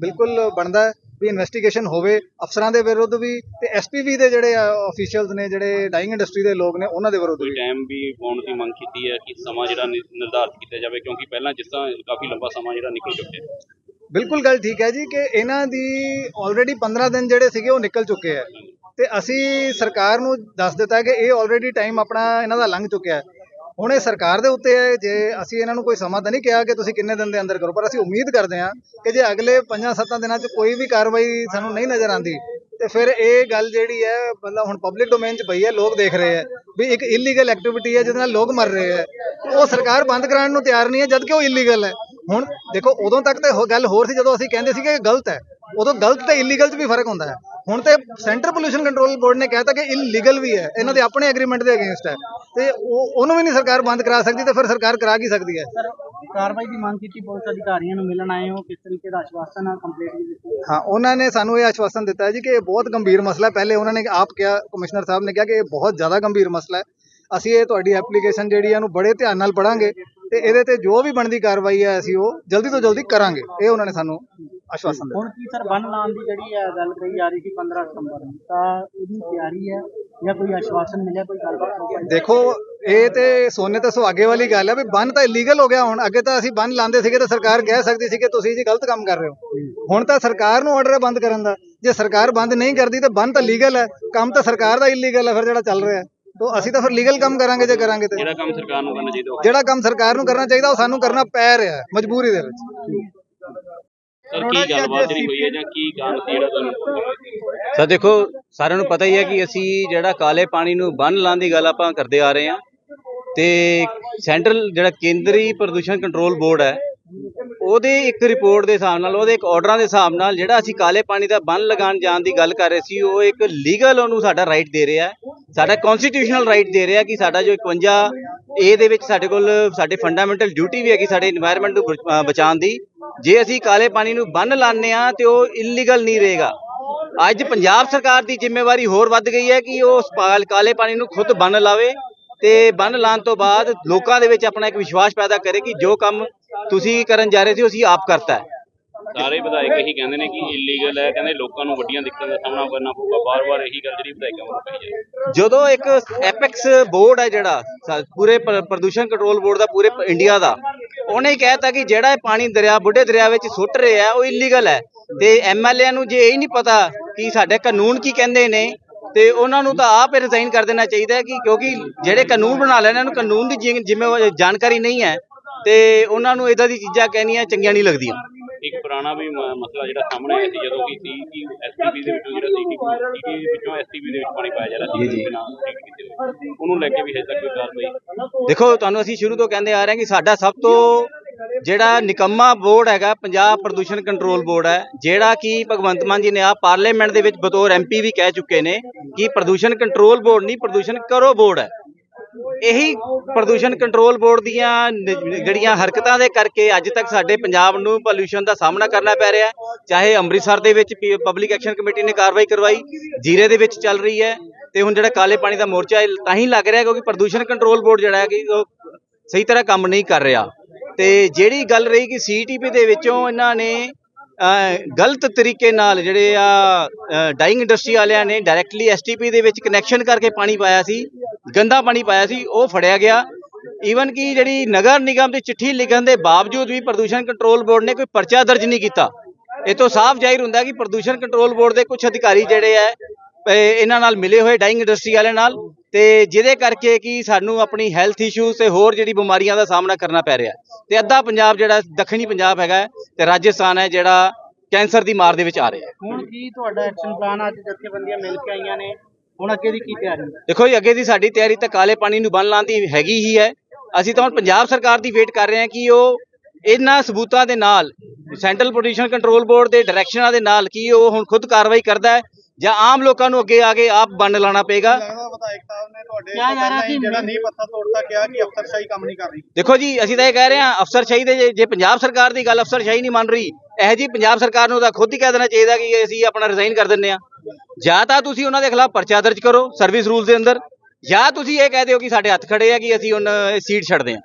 Speaker 3: ਬਿਲਕੁਲ ਬਣਦਾ ਹੈ ਵੀ ਇਨਵੈਸਟੀਗੇਸ਼ਨ ਹੋਵੇ। ਅਫਸਰਾਂ ਦੇ ਵਿਰੁੱਧ ਵੀ ਤੇ ਐਸਪੀਵੀ ਦੇ ਜਿਹੜੇ ਅਫੀਸ਼ੀਅਲਸ ਨੇ ਜਿਹੜੇ ਡਾਈਂਗ ਇੰਡਸਟਰੀ ਦੇ ਲੋਕ ਨੇ ਉਹਨਾਂ ਦੇ ਵਿਰੁੱਧ ਵੀ।
Speaker 2: ਟਾਈਮ ਵੀ ਪਾਉਣ ਦੀ ਮੰਗ ਕੀਤੀ ਹੈ ਕਿ ਸਮਾਂ ਜਿਹੜਾ ਨਿਰਧਾਰਿਤ ਕੀਤਾ ਜਾਵੇ ਕਿਉਂਕਿ ਪਹਿਲਾਂ ਜਿਸ ਤਰ੍ਹਾਂ ਕਾਫੀ ਲੰਬਾ ਸਮਾਂ ਜਿਹੜਾ ਨਿਕਲ ਚੁੱਕਿਆ
Speaker 3: ਬਿਲਕੁਲ ਗੱਲ ਠੀਕ ਹੈ ਜੀ ਕਿ ਇਹਨਾਂ ਦੀ ਆਲਰੇਡੀ 15 ਦਿਨ ਜਿਹੜੇ ਸੀਗੇ ਉਹ ਨਿਕਲ ਚੁੱਕੇ ਹੈ। ਤੇ ਅਸੀਂ ਸਰਕਾਰ ਨੂੰ ਦੱਸ ਦਿੱਤਾ ਕਿ ਇਹ ਆਲਰੇਡੀ ਟਾਈਮ ਆਪਣਾ ਇਹਨਾਂ ਦਾ ਲੰਘ ਚੁੱਕਿਆ ਹੈ। ਹੁਣ ਇਹ ਸਰਕਾਰ ਦੇ ਉੱਤੇ ਹੈ, ਜੇ ਅਸੀਂ ਇਹਨਾਂ ਨੂੰ ਕੋਈ ਸਮਾਂ ਤਾਂ ਨਹੀਂ ਕਿਹਾ ਕਿ ਤੁਸੀਂ ਕਿੰਨੇ ਦਿਨ ਦੇ ਅੰਦਰ ਕਰੋ, ਪਰ ਅਸੀਂ ਉਮੀਦ ਕਰਦੇ ਹਾਂ ਕਿ ਜੇ ਅਗਲੇ 5-7 ਦਿਨਾਂ 'ਚ ਕੋਈ ਵੀ ਕਾਰਵਾਈ ਸਾਨੂੰ ਨਹੀਂ ਨਜ਼ਰ ਆਂਦੀ ਤੇ ਫਿਰ ਇਹ ਗੱਲ ਜਿਹੜੀ ਹੈ, ਮਤਲਬ ਹੁਣ ਪਬਲਿਕ ਡੋਮੇਨ 'ਚ ਪਈ ਹੈ, ਲੋਕ ਦੇਖ ਰਹੇ ਹੈ ਵੀ ਇੱਕ ਇਲੀਗਲ ਐਕਟੀਵਿਟੀ ਹੈ ਜਿਹਦੇ ਨਾਲ ਲੋਕ ਮਰ ਰਹੇ ਹੈ। ਉਹ ਸਰਕਾਰ ਬੰਦ ਕਰਾਉਣ ਨੂੰ ਤਿਆਰ ਨਹੀਂ ਹੈ ਜਦ ਕਿ ਉਹ ਇਲੀਗਲ ਹੈ। ਹੁਣ ਦੇਖੋ, ਉਦੋਂ ਤੱਕ ਤੇ ਗੱਲ ਹੋਰ ਸੀ ਜਦੋਂ ਅਸੀਂ ਕਹਿੰਦੇ ਸੀ ਕਿ ਗਲਤ ਹੈ, ਉਦੋਂ ਗਲਤ ਤੇ ਇਲੀਗਲ 'ਚ ਵੀ ਫ਼ਰਕ ਹੁੰਦਾ ਹੈ। ਹੁਣ ਤੇ ਸੈਂਟਰ ਪੋਲੂਸ਼ਨ ਕੰਟਰੋਲ ਬੋਰਡ ਨੇ ਕਹਿਤਾ ਕਿ ਇਲੀਗਲ ਵੀ ਹੈ। ਇਹਨਾਂ ਦੇ ਆਪਣੇ ਐਗਰੀਮੈਂਟ ਦੇ ਅਗੇਂਸਟ ਹੈ। ਤੇ ਉਹ ਉਹਨੂੰ ਵੀ ਨਹੀਂ ਸਰਕਾਰ ਬੰਦ ਕਰਾ ਸਕਦੀ ਤੇ ਫਿਰ ਸਰਕਾਰ ਕਰਾ ਕੀ ਸਕਦੀ ਹੈ?
Speaker 4: ਕਾਰਵਾਈ ਦੀ ਮੰਗ ਕੀਤੀ ਪੁਲਿਸ ਅਧਿਕਾਰੀਆਂ ਨੂੰ ਮਿਲਣ ਆਏ ਹੋ। ਕਿਸ ਤਰੀਕੇ ਦਾ ਆਸ਼ਵਾਸਨ ਆ ਕੰਪਲੀਟ ਦਿੱਤੀ
Speaker 3: ਹਾਂ ਉਹਨਾਂ ਨੇ ਸਾਨੂੰ ਇਹ ਆਸ਼ਵਾਸਨ ਦਿੱਤਾ ਹੈ ਜੀ ਕਿ ਇਹ ਬਹੁਤ ਗੰਭੀਰ ਮਸਲਾ ਹੈ। ਪਹਿਲੇ ਉਹਨਾਂ ਨੇ ਆਪ ਕਿਹਾ ਕਮਿਸ਼ਨਰ ਸਾਹਿਬ ਨੇ ਕਿਹਾ ਕਿ ਇਹ ਬਹੁਤ ਜ਼ਿਆਦਾ ਗੰਭੀਰ ਮਸਲਾ ਹੈ। ਅਸੀਂ ਇਹ ਤੁਹਾਡੀ ਐਪਲੀਕੇਸ਼ਨ ਜਿਹੜੀ ਹੈ ਇਹਨੂੰ ਬੜੇ ਧਿਆਨ ਨਾਲ ਪੜਾਂਗੇ ਤੇ ਇਹਦੇ ਤੇ ਜੋ ਵੀ ਬਣਦੀ ਕਾਰਵਾਈ ਹੈ ਅਸੀਂ ਉਹ ਜਲਦੀ ਤੋਂ ਜਲਦੀ ਕਰਾਂਗੇ। ਇਹ ਉਹਨਾਂ ਨੇ ਸਾਨੂੰ ਆਸ਼ਵਾਸਨ
Speaker 4: ਹੁਣ ਕੀ ਸਰ ਬੰਨ ਲਾਉਣ ਦੀ ਜਿਹੜੀ ਹੈ ਗੱਲ ਕਹੀ ਜਾ ਰਹੀ ਸੀ 15 ਸਤੰਬਰ ਨੂੰ ਤਾਂ ਇਹਦੀ ਤਿਆਰੀ ਹੈ ਜਾਂ ਕੋਈ ਆਸ਼ਵਾਸਨ ਮਿਲਿਆ ਕੋਈ ਗੱਲਬਾਤ
Speaker 3: ਦੇਖੋ ਇਹ ਤੇ ਸੋਨੇ ਤੇ ਸੁਹਾਗੇ ਵਾਲੀ ਗੱਲ ਹੈ ਵੀ ਬੰਨ ਤਾਂ ਇਲੀਗਲ ਹੋ ਗਿਆ ਹੁਣ ਅੱਗੇ ਤਾਂ ਅਸੀਂ ਬੰਨ ਲਾਉਂਦੇ ਸੀਗੇ ਤਾਂ ਸਰਕਾਰ ਕਹਿ ਸਕਦੀ ਸੀ ਕਿ ਤੁਸੀਂ ਜੀ ਗਲਤ ਕੰਮ ਕਰ ਰਹੇ ਹੋ। ਹੁਣ ਤਾਂ ਸਰਕਾਰ ਨੂੰ ਆਰਡਰ ਹੈ ਬੰਦ ਕਰਨ ਦਾ। ਜੇ ਸਰਕਾਰ ਬੰਦ ਨਹੀਂ ਕਰਦੀ ਤਾਂ ਬੰਨ ਤਾਂ ਲੀਗਲ ਹੈ ਕੰਮ ਤਾਂ ਸਰਕਾਰ ਦਾ ਇਲੀਗਲ ਹੈ ਫਿਰ ਜਿਹੜਾ ਚੱਲ ਰਿਹਾ ਤਾਂ ਅਸੀਂ ਤਾਂ ਫਿਰ ਲੀਗਲ ਕੰਮ ਕਰਾਂਗੇ ਜੇ ਕਰਾਂਗੇ ਤੇ।
Speaker 2: ਜਿਹੜਾ ਕੰਮ ਸਰਕਾਰ ਨੂੰ ਕਰਨਾ ਚਾਹੀਦਾ ਉਹ
Speaker 3: ਜਿਹੜਾ ਕੰਮ ਸਰਕਾਰ ਨੂੰ ਕਰਨਾ ਚਾਹੀਦਾ ਉਹ ਸਾਨੂੰ ਕਰਨਾ ਪੈ ਰਿਹਾ ਹੈ ਮਜਬੂਰੀ ਦੇ ਵਿੱਚ।
Speaker 2: ਸਰ
Speaker 5: ਦੇਖੋ ਸਾਰਿਆਂ ਨੂੰ ਪਤਾ ਹੀ ਹੈ ਕਿ ਅਸੀਂ ਜਿਹੜਾ ਕਾਲੇ ਪਾਣੀ ਨੂੰ ਬੰਨ ਲਾਉਣ ਦੀ ਗੱਲ ਆਪਾਂ ਕਰਦੇ ਆ ਰਹੇ ਹਾਂ ਤੇ ਸੈਂਟਰਲ ਜਿਹੜਾ ਕੇਂਦਰੀ ਪ੍ਰਦੂਸ਼ਣ ਕੰਟਰੋਲ ਬੋਰਡ ਹੈ ਉਹਦੇ ਇੱਕ ਰਿਪੋਰਟ ਦੇ ਹਿਸਾਬ ਨਾਲ ਉਹਦੇ ਇੱਕ ਆਰਡਰਾਂ ਦੇ ਹਿਸਾਬ ਨਾਲ ਜਿਹੜਾ ਅਸੀਂ ਕਾਲੇ ਪਾਣੀ ਦਾ ਬੰਨ ਲਗਾਉਣ ਜਾਣ ਦੀ ਗੱਲ ਕਰ ਰਹੇ ਸੀ ਉਹ ਇੱਕ ਲੀਗਲ ਉਹਨੂੰ ਸਾਡਾ ਰਾਈਟ ਦੇ ਰਿਹਾ ਸਾਡਾ ਕਨਸਟੀਟਿਊਸ਼ਨਲ ਰਾਈਟ ਦੇ ਰਿਹਾ ਕਿ ਸਾਡਾ ਜੋ 51 ਏ ਦੇ ਵਿੱਚ ਸਾਡੇ ਕੋਲ ਸਾਡੇ ਫੰਡਾਮੈਂਟਲ ਡਿਊਟੀ ਵੀ ਹੈ ਕਿ ਸਾਡੇ এনवायरमेंट ਨੂੰ ਬਚਾਉਣ ਦੀ। ਜੇ ਅਸੀਂ ਕਾਲੇ ਪਾਣੀ ਨੂੰ ਬੰਨ ਲਾਉਂਦੇ ਆ ਤੇ ਉਹ ਇਲੀਗਲ ਨਹੀਂ ਰਹੇਗਾ। ਅੱਜ ਪੰਜਾਬ ਸਰਕਾਰ ਦੀ ਜ਼ਿੰਮੇਵਾਰੀ ਹੋਰ ਵੱਧ ਗਈ ਹੈ ਕਿ ਉਹ ਉਸ ਕਾਲੇ ਪਾਣੀ ਨੂੰ ਖੁਦ ਬੰਨ ਲਾਵੇ ਤੇ ਬੰਨ ਲਾਉਣ ਤੋਂ ਬਾਅਦ ਲੋਕਾਂ ਦੇ ਵਿੱਚ ਆਪਣਾ ਇੱਕ ਵਿਸ਼ਵਾਸ ਪੈਦਾ ਕਰੇ ਕਿ ਜੋ ਕੰਮ ਤੁਸੀਂ ਕਰਨ ਜਾ ਰਹੇ ਸੀ, ਉਹ ਅਸੀਂ ਆਪ ਕਰਤਾ ਹੈ।
Speaker 2: ਸਾਰੇ ਵਿਧਾਇਕ ਇਹੀ ਕਹਿੰਦੇ ਨੇ ਕਿ ਇਲੀਗਲ ਹੈ, ਕਹਿੰਦੇ ਲੋਕਾਂ ਨੂੰ ਵੱਡੀਆਂ ਦਿੱਕਤਾਂ ਦਾ ਸਾਹਮਣਾ ਕਰਨਾ ਪਊਗਾ ਬਾਰ-ਬਾਰ ਇਹੀ ਗੱਲ ਜਿਹੜੀ ਵਿਧਾਇਕਾਂ ਵੱਲੋਂ ਕਹੀ ਜਾਏ
Speaker 5: ਜਦੋਂ ਇੱਕ ਐਪੈਕਸ ਬੋਰਡ ਹੈ ਜਿਹੜਾ ਪੂਰੇ ਪ੍ਰਦੂਸ਼ਣ ਕੰਟਰੋਲ ਬੋਰਡ ਦਾ, ਪੂਰੇ ਇੰਡੀਆ ਦਾ, ਉਹਨੇ ਕਹਿਤਾ ਕਿ ਜਿਹੜਾ ਇਹ ਪਾਣੀ ਦਰਿਆ, ਬੁੱਢੇ ਦਰਿਆ ਵਿੱਚ ਸੁੱਟ ਰਿਹਾ, ਉਹ ਇਲੀਗਲ ਹੈ। ਤੇ ਐਮਐਲਏ ਨੂੰ ਜੇ ਇਹ ਨਹੀਂ ਪਤਾ ਕਿ ਸਾਡੇ ਕਾਨੂੰਨ ਕੀ ਕਹਿੰਦੇ ਨੇ, ਤੇ ਉਹਨਾਂ ਨੂੰ ਤਾਂ ਆਪ ਰਿਜ਼ਾਈਨ ਕਰ ਦੇਣਾ ਚਾਹੀਦਾ ਕਿ ਕਿਉਂਕਿ ਜਿਹੜੇ ਕਾਨੂੰਨ ਬਣਾ ਲੈਣੇ ਨੂੰ ਕਾਨੂੰਨ ਦੀ ਜ਼ਿੰਮੇਵਾਰੀ ਜਾਣਕਾਰੀ ਨਹੀਂ ਹੈ। ਤੇ ਉਹਨਾਂ ਨੂੰ ਇਦਾਂ ਦੀ ਚੀਜ਼ਾਂ ਕਹਿਣੀਆਂ ਚੰਗੀਆਂ ਨਹੀਂ ਲੱਗਦੀਆਂ।
Speaker 2: ਇੱਕ ਪੁਰਾਣਾ ਵੀ ਮਸਲਾ ਜਿਹੜਾ ਸਾਹਮਣੇ ਆਇਆ ਸੀ ਜਦੋਂ ਕਿ ਸੀ ਕਿ ਐਸਟੀਪੀ ਦੇ ਵਿੱਚੋਂ ਜਿਹੜਾ ਸੀ ਕਿ ਵਿੱਚੋਂ ਐਸਟੀਪੀ ਦੇ ਵਿੱਚ ਪਾਣੀ ਪਾਇਆ ਜਾ ਰਿਹਾ ਸੀ
Speaker 5: ਜੀ।
Speaker 2: ਬਿਨਾਂ treat ਕੀਤੇ ਹੋਏ। ਉਹਨੂੰ ਲੈ ਕੇ ਵੀ ਹਜੇ ਤੱਕ ਕੋਈ ਕਾਰਵਾਈ
Speaker 5: ਦੇਖੋ ਤੁਹਾਨੂੰ ਅਸੀਂ ਸ਼ੁਰੂ ਤੋਂ ਕਹਿੰਦੇ ਆ ਰਹੇ ਹਾਂ ਕਿ ਸਾਡਾ ਸਭ ਤੋਂ ਜਿਹੜਾ ਨਿਕੰਮਾ ਬੋਰਡ ਹੈਗਾ ਪੰਜਾਬ ਪ੍ਰਦੂਸ਼ਣ ਕੰਟਰੋਲ ਬੋਰਡ ਹੈ ਜਿਹੜਾ ਕਿ ਭਗਵੰਤ ਮਾਨ ਜੀ ਨੇ ਆ ਪਾਰਲੀਮੈਂਟ ਦੇ ਵਿੱਚ ਬਤੌਰ ਐਮਪੀ ਵੀ ਕਹਿ ਚੁੱਕੇ ਨੇ ਕਿ ਪ੍ਰਦੂਸ਼ਣ ਕੰਟਰੋਲ ਬੋਰਡ ਨਹੀਂ ਪ੍ਰਦੂਸ਼ਣ ਕਰੋ ਬੋਰਡ ਹੈ ਇਹੀ ਪ੍ਰਦੂਸ਼ਣ ਕੰਟਰੋਲ ਬੋਰਡ ਦੀਆਂ ਜਿਹੜੀਆਂ ਹਰਕਤਾਂ ਦੇ ਕਰਕੇ ਅੱਜ ਤੱਕ ਸਾਡੇ ਪੰਜਾਬ ਨੂੰ ਪੋਲੂਸ਼ਨ ਦਾ ਸਾਹਮਣਾ ਕਰਨਾ ਪੈ ਰਿਹਾ ਚਾਹੇ ਅੰਮ੍ਰਿਤਸਰ ਦੇ ਵਿੱਚ ਪਬਲਿਕ ਐਕਸ਼ਨ ਕਮੇਟੀ ਨੇ ਕਾਰਵਾਈ ਕਰਵਾਈ, ਜੀਰੇ ਦੇ ਵਿੱਚ ਚੱਲ ਰਹੀ ਹੈ ਤੇ ਹੁਣ ਜਿਹੜਾ ਕਾਲੇ ਪਾਣੀ ਦਾ ਮੋਰਚਾ ਇਹ ਤਾਂ ਹੀ ਲੱਗ ਰਿਹਾ ਕਿਉਂਕਿ ਪ੍ਰਦੂਸ਼ਣ ਕੰਟਰੋਲ ਬੋਰਡ ਜਿਹੜਾ ਹੈ ਕਿ ਉਹ ਸਹੀ ਤਰ੍ਹਾਂ ਕੰਮ ਨਹੀਂ ਕਰ ਰਿਹਾ। ਤੇ ਜਿਹੜੀ ਗੱਲ ਰਹੀ ਕਿ ਸੀਟੀਪੀ ਦੇ ਵਿੱਚੋਂ ਇਹਨਾਂ ਨੇ ਗਲਤ ਤਰੀਕੇ ਨਾਲ ਜਿਹੜੇ ਆ ਡਾਈਂਗ ਇੰਡਸਟਰੀ ਵਾਲਿਆਂ ਨੇ ਡਾਇਰੈਕਟਲੀ ਐਸਟੀਪੀ ਦੇ ਵਿੱਚ ਕਨੈਕਸ਼ਨ ਕਰਕੇ ਪਾਣੀ ਪਾਇਆ ਸੀ, ਗੰਦਾ ਪਾਣੀ ਪਾਇਆ ਸੀ, ਉਹ ਫੜਿਆ ਗਿਆ। ਈਵਨ ਕਿ ਜਿਹੜੀ ਨਗਰ ਨਿਗਮ ਦੀ ਚਿੱਠੀ ਲਿਖਣ ਦੇ ਬਾਵਜੂਦ ਵੀ ਪ੍ਰਦੂਸ਼ਣ ਕੰਟਰੋਲ ਬੋਰਡ ਨੇ ਕੋਈ ਪਰਚਾ ਦਰਜ ਨਹੀਂ ਕੀਤਾ। ਇਹ ਤੋਂ ਸਾਫ਼ ਜ਼ਾਹਿਰ ਹੁੰਦਾ ਕਿ ਪ੍ਰਦੂਸ਼ਣ ਕੰਟਰੋਲ ਬੋਰਡ ਦੇ ਕੁਝ ਅਧਿਕਾਰੀ ਜਿਹੜੇ ਆ ਇਹਨਾਂ ਨਾਲ ਮਿਲੇ ਹੋਏ ਡਾਈਂਗ ਇੰਡਸਟਰੀ ਵਾਲਿਆਂ ਨਾਲ ਤੇ ਜਿਹਦੇ ਕਰਕੇ ਕਿ ਸਾਨੂੰ ਆਪਣੀ ਹੈਲਥ ਇਸ਼ੂਜ਼ ਤੇ ਹੋਰ ਜਿਹੜੀ ਬਿਮਾਰੀਆਂ ਦਾ ਸਾਹਮਣਾ ਕਰਨਾ ਪੈ ਰਿਹਾ। ਤੇ ਅੱਧਾ ਪੰਜਾਬ ਜਿਹੜਾ ਦੱਖਣੀ ਪੰਜਾਬ ਹੈਗਾ ਤੇ ਰਾਜਸਥਾਨ ਹੈ ਜਿਹੜਾ ਕੈਂਸਰ ਦੀ ਮਾਰ ਦੇ ਵਿੱਚ ਆ ਰਿਹਾ ਹੈ।
Speaker 4: ਹੁਣ ਕੀ ਤੁਹਾਡਾ ਐਕਸ਼ਨ ਪਲਾਨ ਅੱਜ ਜਥੇਬੰਦੀਆਂ ਮਿਲ ਕੇ ਆਈਆਂ ਨੇ। ਹੁਣ ਅੱਗੇ ਦੀ ਕੀ ਤਿਆਰੀ? ਹੈ
Speaker 5: ਦੇਖੋ ਜੀ ਅੱਗੇ ਦੀ ਸਾਡੀ ਤਿਆਰੀ ਤਾਂ ਕਾਲੇ ਪਾਣੀ ਨੂੰ ਬੰਨ ਲਾਉਣ ਦੀ ਹੈਗੀ ਹੀ ਹੈ। ਅਸੀਂ ਤਾਂ ਹੁਣ ਪੰਜਾਬ ਸਰਕਾਰ ਦੀ ਵੇਟ ਕਰ ਰਹੇ ਹਾਂ ਕਿ ਉਹ ਇਹਨਾਂ ਸਬੂਤਾਂ ਦੇ ਨਾਲ ਸੈਂਟਰਲ ਪੋਲੂਸ਼ਨ ਕੰਟਰੋਲ ਬੋਰਡ ਦੇ ਡਾਇਰੈਕਸ਼ਨਾਂ ਦੇ ਨਾਲ ਕੀ ਉਹ ਹੁਣ ਖੁਦ ਕਾਰਵਾਈ ਕਰਦਾ ਹੈ। ਜਾਂ ਆਮ ਲੋਕਾਂ ਨੂੰ ਅੱਗੇ ਆ ਕੇ ਆਪ ਬੰਨ ਲਾਉਣਾ ਪਏਗਾ?
Speaker 3: ਵਿਧਾਇਕ ਸਾਹਿਬ ਨੇ ਤੁਹਾਡੇ
Speaker 4: ਕਿਹਾ ਜਾ ਰਿਹਾ ਕਿ
Speaker 3: ਜਿਹੜਾ ਨਹੀਂ ਪੱਤਾ ਤੋੜਦਾ ਕਿਹਾ ਕਿ ਅਫਸਰਸ਼ਾਹੀ ਕੰਮ ਨਹੀਂ ਕਰ ਰਹੀ।
Speaker 5: ਦੇਖੋ ਜੀ ਅਸੀਂ ਤਾਂ ਇਹ ਕਹਿ ਰਹੇ ਹਾਂ ਅਫਸਰਸ਼ਾਹੀ ਦੇ ਜੇ- ਜੇ ਪੰਜਾਬ ਸਰਕਾਰ ਦੀ ਗੱਲ ਅਫਸਰਸ਼ਾਹੀ ਨਹੀਂ ਮੰਨ ਰਹੀ ਇਹ ਜੀ ਪੰਜਾਬ ਸਰਕਾਰ ਨੂੰ ਤਾਂ ਖੁਦ ਹੀ ਕਹਿ ਦੇਣਾ ਚਾਹੀਦਾ ਕਿ ਅਸੀਂ ਆਪਣਾ ਰਿਜ਼ਾਈਨ ਕਰ ਦਿੰਨੇ ਆ ਜਾਂ ਤਾਂ ਤੁਸੀਂ ਉਹਨਾਂ ਦੇ ਖਿਲਾਫ ਪਰਚਾ ਦਰਜ ਕਰੋ ਸਰਵਿਸ ਰੂਲਸ ਦੇ ਅੰਦਰ ਜਾਂ ਤੁਸੀਂ ਇਹ ਕਹਿ ਦਿਓ ਕਿ ਸਾਡੇ ਹੱਥ ਖੜੇ ਆ ਕਿ ਅਸੀਂ ਹੁਣ ਸੀਟ ਛੱਡਦੇ ਆ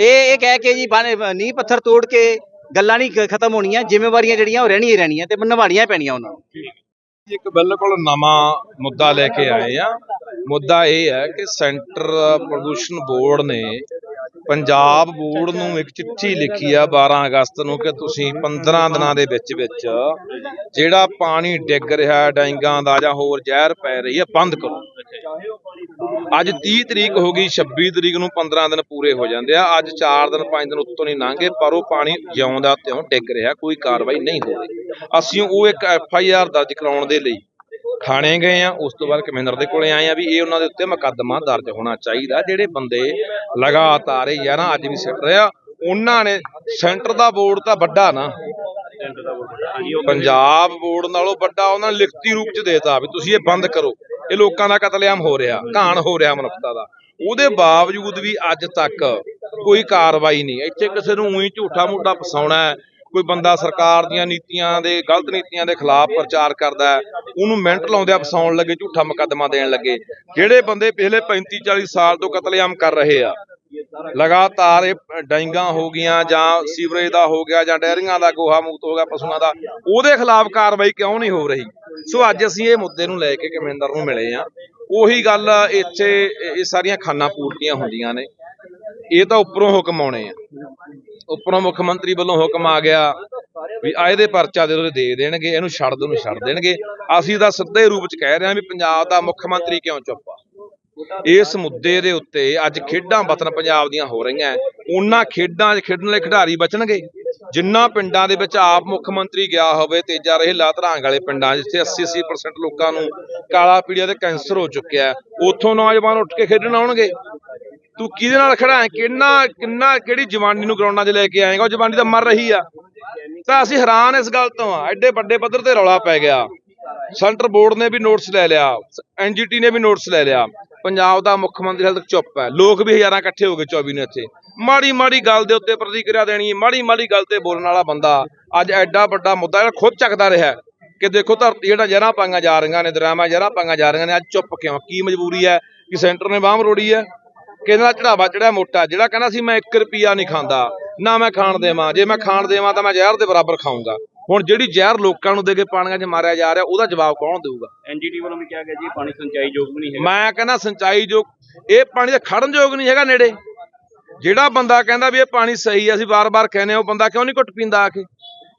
Speaker 5: ਇਹ ਇਹ ਕਹਿ ਕੇ ਜੀ ਬਣ- ਨੀਂਹ ਪੱਥਰ ਤੋੜ ਕੇ ਗੱਲਾਂ ਨਹੀਂ ਖ- ਖਤਮ ਹੋਣੀਆਂ ਜ਼ਿੰਮੇਵਾਰੀਆਂ ਜਿਹੜੀਆਂ ਉਹ ਰਹਿਣੀਆਂ ਹੀ ਰਹਿਣੀਆਂ ਤੇ ਨਿਭਾਉਣੀਆਂ ਪੈਣੀਆਂ ਉਹਨਾਂ ਨੂੰ।
Speaker 6: ਇੱਕ ਬਿਲਕੁਲ ਨਵਾਂ ਮੁੱਦਾ ਲੈ ਕੇ ਆਏ ਆ। ਮੁੱਦਾ ਇਹ ਹੈ ਕਿ ਸੈਂਟਰ ਪ੍ਰਦੂਸ਼ਣ ਬੋਰਡ ਨੇ ਪੰਜਾਬ ਬੋਰਡ ਨੂੰ ਇੱਕ ਚਿੱਠੀ ਲਿਖੀ ਆ 12 ਅਗਸਤ ਨੂੰ ਕਿ ਤੁਸੀਂ 15 ਦਿਨਾਂ ਦੇ ਵਿੱਚ ਵਿੱਚ ਜਿਹੜਾ ਪਾਣੀ ਡਿੱਗ ਰਿਹਾ, ਡੈਂਗਾਂ ਦਾ ਜਾਂ ਹੋਰ ਜ਼ਹਿਰ ਪੈ ਰਹੀ ਹੈ, ਬੰਦ ਕਰੋ। ਅੱਜ 30 ਤਰੀਕ ਹੋ ਗਈ 26 ਤਰੀਕ ਨੂੰ 15 ਦਿਨ ਪੂਰੇ ਹੋ ਜਾਂਦੇ ਆ। ਅੱਜ 4 ਦਿਨ 5 ਦਿਨ ਉੱਤੋਂ ਨਹੀਂ ਲੰਘੇ ਪਰ ਉਹ ਪਾਣੀ ਜਿਉਂਦਾ ਤਿਉਂ ਡਿੱਗ ਰਿਹਾ ਕੋਈ ਕਾਰਵਾਈ ਨਹੀਂ ਹੋ ਰਹੀ। ਅਸੀਂ ਉਹ ਇੱਕ ਐਫ ਆਈ ਆਰ ਦਰਜ ਕਰਾਉਣ ਦੇ ਲਈ ਥਾਣੇ ਗਏ ਆ ਉਸ ਤੋਂ ਬਾਅਦ ਕਮਿਸ਼ਨਰ ਦੇ ਕੋਲੇ ਆਏ ਆ ਵੀ ਇਹ ਉਹਨਾਂ ਦੇ ਉੱਤੇ ਮੁਕੱਦਮਾ ਦਰਜ ਹੋਣਾ ਚਾਹੀਦਾ ਜਿਹੜੇ ਬੰਦੇ ਲਗਾਤਾਰ ਇਹ 11 ਅੱਜ ਵੀ ਸਿੱਟ ਰਿਹਾ ਉਹਨਾਂ ਨੇ ਸੈਂਟਰ ਦਾ ਬੋਰਡ ਤਾਂ ਵੱਡਾ ਨਾ। ਪੰਜਾਬ ਬੋਰਡ ਨਾਲੋਂ ਵੱਡਾ ਉਹਨਾਂ ਨੇ ਲਿਖਤੀ ਰੂਪ ਚ ਦੇਤਾ ਵੀ ਤੁਸੀਂ ਇਹ ਬੰਦ ਕਰੋ। ਇਹ ਲੋਕਾਂ ਦਾ ਕਤਲੇਆਮ ਹੋ ਰਿਹਾ, ਘਾਣ ਹੋ ਰਿਹਾ ਮਨੁੱਖਤਾ ਦਾ। ਉਹਦੇ ਬਾਵਜੂਦ ਵੀ ਅੱਜ ਤੱਕ ਕੋਈ ਕਾਰਵਾਈ ਨਹੀਂ, ਇੱਥੇ ਕਿਸੇ ਨੂੰ ਉਹੀ ਝੂਠਾ ਮੂਠਾ ਫਸਾਉਣਾ ਕੋਈ ਬੰਦਾ ਸਰਕਾਰ ਦੀਆਂ ਨੀਤੀਆਂ ਦੇ, ਗਲਤ ਨੀਤੀਆਂ ਦੇ ਖਿਲਾਫ ਪ੍ਰਚਾਰ ਕਰਦਾ ਉਹਨੂੰ ਮਿੰਟ ਲਾਉਂਦਿਆਂ ਫਸਾਉਣ ਲੱਗੇ, ਝੂਠਾ ਮੁਕੱਦਮਾ ਦੇਣ ਲੱਗੇ। ਜਿਹੜੇ ਬੰਦੇ ਪਿਛਲੇ 35 40 ਸਾਲ ਤੋਂ ਕਤਲੇਆਮ ਕਰ ਰਹੇ ਆ ਲਗਾਤਾਰ ਇਹ ਡਾਈਂਗਾਂ ਹੋ ਗਈਆਂ ਜਾਂ ਸੀਵਰੇਜ ਦਾ ਹੋ। ਗਿਆ ਜਾਂ ਡੈਰੀਆਂ ਦਾ ਗੋਹਾ ਮੂਤ ਹੋ ਗਿਆ ਪਸ਼ੂਆਂ ਦਾ ਉਹਦੇ ਖਿਲਾਫ ਕਾਰਵਾਈ ਕਿਉਂ ਨਹੀਂ ਹੋ ਰਹੀ? ਸੋ ਅੱਜ ਅਸੀਂ ਇਹ ਮੁੱਦੇ ਨੂੰ ਲੈ ਕੇ ਕਮਿੰਦਰ ਨੂੰ ਮਿਲੇ ਆ ਉਹੀ ਗੱਲ ਇੱਥੇ ਇਹ ਸਾਰੀਆਂ ਖਾਨਾ ਪੂਰਤੀਆਂ ਹੁੰਦੀਆਂ ਨੇ। ਇਹ ਤਾਂ ਉੱਪਰੋਂ ਹੁਕਮ ਆਉਣੇ ਆ। ਉੱਪਰੋਂ ਮੁੱਖ ਮੰਤਰੀ ਵੱਲੋਂ ਹੁਕਮ ਆ ਗਿਆ ਵੀ ਆ ਇਹਦੇ ਪਰਚਾ ਦੇ ਦੋ ਦੇ ਦੇਣਗੇ ਇਹਨੂੰ ਛੱਡ ਦੋ ਨੂੰ ਛੱਡ ਦੇਣਗੇ। ਅਸੀਂ ਤਾਂ ਸਿੱਧੇ ਰੂਪ ਚ ਕਹਿ ਰਹੇ ਹਾਂ ਵੀ ਪੰਜਾਬ ਦਾ ਮੁੱਖ ਮੰਤਰੀ ਕਿਉਂ ਚੁੱਪ ਆ? ਇਸ ਮੁੱਦੇ ਦੇ ਉੱਤੇ ਅੱਜ ਖੇਡਾਂ ਵਤਨ ਪੰਜਾਬ ਦੀਆਂ ਹੋ ਰਹੀਆਂ ਉਹਨਾਂ ਖੇਡਾਂ 'ਚ ਖੇਡਣ ਵਾਲੇ ਖਿਡਾਰੀ ਬਚਣਗੇ। ਜਿੰਨਾ ਪਿੰਡਾਂ ਦੇ ਵਿੱਚ ਆਪ ਮੁੱਖ ਮੰਤਰੀ ਗਿਆ ਹੋਵੇ ਤੇਜਾ ਰਹੇ ਲਾਧਰਾਂਗ ਵਾਲੇ ਪਿੰਡਾਂ ਜਿੱਥੇ 80-80% ਲੋਕਾਂ ਨੂੰ ਕਾਲਾ ਪੀੜੀਆ ਤੇ ਕੈਂਸਰ ਹੋ ਚੁੱਕਿਆ ਉੱਥੋਂ ਨੌਜਵਾਨ ਉੱਠ ਕੇ ਖੇਡਣ ਆਉਣਗੇ। ਤੂੰ ਕਿਹਦੇ ਨਾਲ ਖੜਾ ਹੈ? ਕਿੰਨਾ ਕਿੰਨਾ, ਕਿਹੜੀ ਜਵਾਨੀ ਨੂੰ ਗਰਾਊਂਡਾਂ 'ਚ ਲੈ ਕੇ ਆਏਗਾ? ਉਹ ਜਵਾਨੀ ਤਾਂ ਮਰ ਰਹੀ ਆ। ਤਾਂ ਅਸੀਂ ਹੈਰਾਨ ਇਸ ਗੱਲ ਤੋਂ ਆ। ਐਡੇ ਵੱਡੇ ਪੱਧਰ ਤੇ ਰੌਲਾ ਪੈ ਗਿਆ। ਸੈਂਟਰ ਬੋਰਡ ਨੇ ਵੀ ਨੋਟਿਸ ਲੈ ਲਿਆ। ਐਨਜੀਟੀ ਨੇ ਵੀ ਨੋਟਿਸ ਲੈ ਲਿਆ। ਪੰਜਾਬ ਦਾ ਮੁੱਖ ਮੰਤਰੀ ਹਾਲੇ ਤੱਕ ਚੁੱਪ ਹੈ। ਲੋਕ ਵੀ ਹਜ਼ਾਰਾਂ ਇਕੱਠੇ ਹੋ ਗਏ 24 ਨੂੰ ਇੱਥੇ। ਮਾੜੀ ਮਾੜੀ ਗੱਲ ਦੇ ਉੱਤੇ ਪ੍ਰਤੀਕਿਰਿਆ ਦੇਣੀ, ਮਾੜੀ ਮਾੜੀ ਗੱਲ ਤੇ ਬੋਲਣ ਵਾਲਾ ਬੰਦਾ ਅੱਜ ਐਡਾ ਵੱਡਾ ਮੁੱਦਾ ਜਿਹੜਾ ਖੁਦ ਚੱਕਦਾ ਰਿਹਾ ਕਿ ਦੇਖੋ ਧਰਤੀ ਜਿਹੜਾ ਜ਼ਹਿਰਾਂ ਪਾਈਆਂ ਜਾ ਰਹੀਆਂ ਨੇ, ਦਰਿਆਵਾਂ ਜ਼ਹਿਰਾਂ ਪਾਈਆਂ ਜਾ ਰਹੀਆਂ ਨੇ, ਅੱਜ ਚੁੱਪ ਕਿਉਂ? ਕੀ ਮਜਬੂਰੀ ਹੈ ਕਿ ਸੈਂਟਰ ਨੇ ਬਾਹਮ ਰੋੜੀ ਹੈ? ਕਹਿੰਦਾ ਦਾ ਚੜਾਵਾ ਚੜਿਆ ਮੋਟਾ, ਜਿਹੜਾ ਕਹਿੰਦਾ ਸੀ ਮੈਂ 1 ਰੁਪਿਆ ਨਹੀਂ ਖਾਂਦਾ, ਨਾ ਮੈਂ ਖਾਣ ਦੇਵਾਂ, ਜੇ ਮੈਂ ਖਾਣ ਦੇਵਾਂ ਤਾਂ ਮੈਂ ਜ਼ਹਿਰ ਦੇ ਬਰਾਬਰ ਖਾਊਂਗਾ। ਹੁਣ ਜਿਹੜੀ ਜ਼ਹਿਰ ਲੋਕਾਂ ਨੂੰ ਦੇ ਕੇ ਪਾਣੀਆਂ 'ਚ ਮਾਰਿਆ ਜਾ ਰਿਹਾ ਉਹਦਾ ਜਵਾਬ ਕੌਣ ਦੇਊਗਾ?
Speaker 2: ਐਨਜੀਟੀ ਵੱਲੋਂ ਵੀ ਕਿਹਾ ਗਿਆ ਜੀ ਇਹ ਪਾਣੀ ਸਿੰਚਾਈ ਯੋਗ ਵੀ ਨਹੀਂ ਹੈਗਾ।
Speaker 6: ਮੈਂ ਕਹਿੰਦਾ ਸਿੰਚਾਈ ਜੋ ਇਹ ਪਾਣੀ ਦਾ ਖੜਨ ਯੋਗ ਨਹੀਂ ਹੈਗਾ ਨੇੜੇ। ਜਿਹੜਾ ਬੰਦਾ ਕਹਿੰਦਾ ਵੀ ਇਹ ਪਾਣੀ ਸਹੀ ਹੈ ਅਸੀਂ ਵਾਰ-ਵਾਰ ਕਹਿੰਦੇ ਉਹ ਬੰਦਾ ਕਿਉਂ ਨਹੀਂ ਘੁੱਟ ਪੀਂਦਾ ਆ ਕੇ?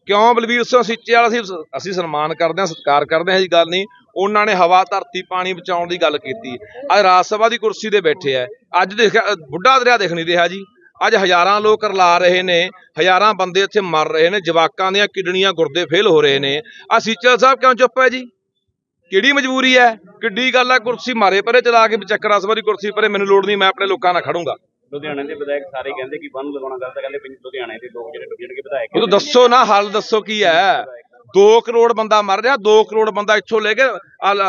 Speaker 6: ਕਿਉਂ ਬਲਵੀਰ ਸਿੰਘ ਸਿੱਚੇ ਵਾਲਾ ਅਸੀਂ ਅਸੀਂ ਸਨਮਾਨ ਕਰਦੇ ਹਾਂ ਸਤਿਕਾਰ ਕਰਦੇ ਹਾਂ ਇਹ ਗੱਲ ਨਹੀਂ। ਉਹਨਾਂ ਨੇ ਹਵਾ ਧਰਤੀ ਪਾਣੀ ਬਚਾਉਣ ਦੀ ਗੱਲ ਕੀਤੀ। ਅੱਜ ਰਾਜ ਸਭਾ ਦੀ ਕੁਰਸੀ ਤੇ ਬੈਠੇ ਆ। ਅੱਜ ਦੇਖ ਬੁੱਢਾ ਦਰਿਆ ਦਿਖ ਨਹੀਂ ਰਿਹਾ ਜੀ। ਅੱਜ ਹਜ਼ਾਰਾਂ ਲੋਕ ਰਲਾ ਰਹੇ ਨੇ ਹਜ਼ਾਰਾਂ ਬੰਦੇ ਇੱਥੇ ਮਰ ਰਹੇ ਨੇ ਜਵਾਕਾਂ ਦੀਆਂ ਕਿਡਨੀਆਂ ਗੁਰਦੇ ਫੇਲ ਹੋ ਰਹੇ ਨੇ। ਆ ਸੀਚਲ ਸਾਹਿਬ ਕਿਉਂ ਚੁੱਪ ਹੈ ਜੀ? ਕਿਹੜੀ ਮਜਬੂਰੀ ਹੈ? ਕਿੱਡੀ ਗੱਲ ਆ ਕੁਰਸੀ ਮਾਰੇ ਪਰੇ ਚਲਾ ਕੇ ਚੱਕਰ ਦੀ ਕੁਰਸੀ ਪਰੇ ਮੈਨੂੰ ਲੋੜ ਨਹੀਂ ਮੈਂ ਆਪਣੇ ਲੋਕਾਂ ਨਾਲ ਖੜੂੰਗਾ।
Speaker 2: ਲੁਧਿਆਣੇ ਦੇ ਵਿਧਾਇਕ ਸਾਰੇ ਕਹਿੰਦੇ ਕਿ ਬੰਨ ਲਗਾਉਣਾ ਗਲਤ ਹੈ ਕਹਿੰਦੇ ਲੁਧਿਆਣੇ ਦੇ ਲੋਕ ਜਿਹੜੇ ਜਿਹੜੇ ਵਿਧਾਇਕ
Speaker 6: ਉਹ ਤਾਂ ਦੱਸੋ ਨਾ ਹੱਲ ਦੱਸੋ ਕੀ ਹੈ? 2 ਕਰੋੜ ਬੰਦਾ ਮਰ ਰਿਹਾ 2 ਕਰੋੜ ਬੰਦਾ ਇੱਥੋਂ ਲੈ ਕੇ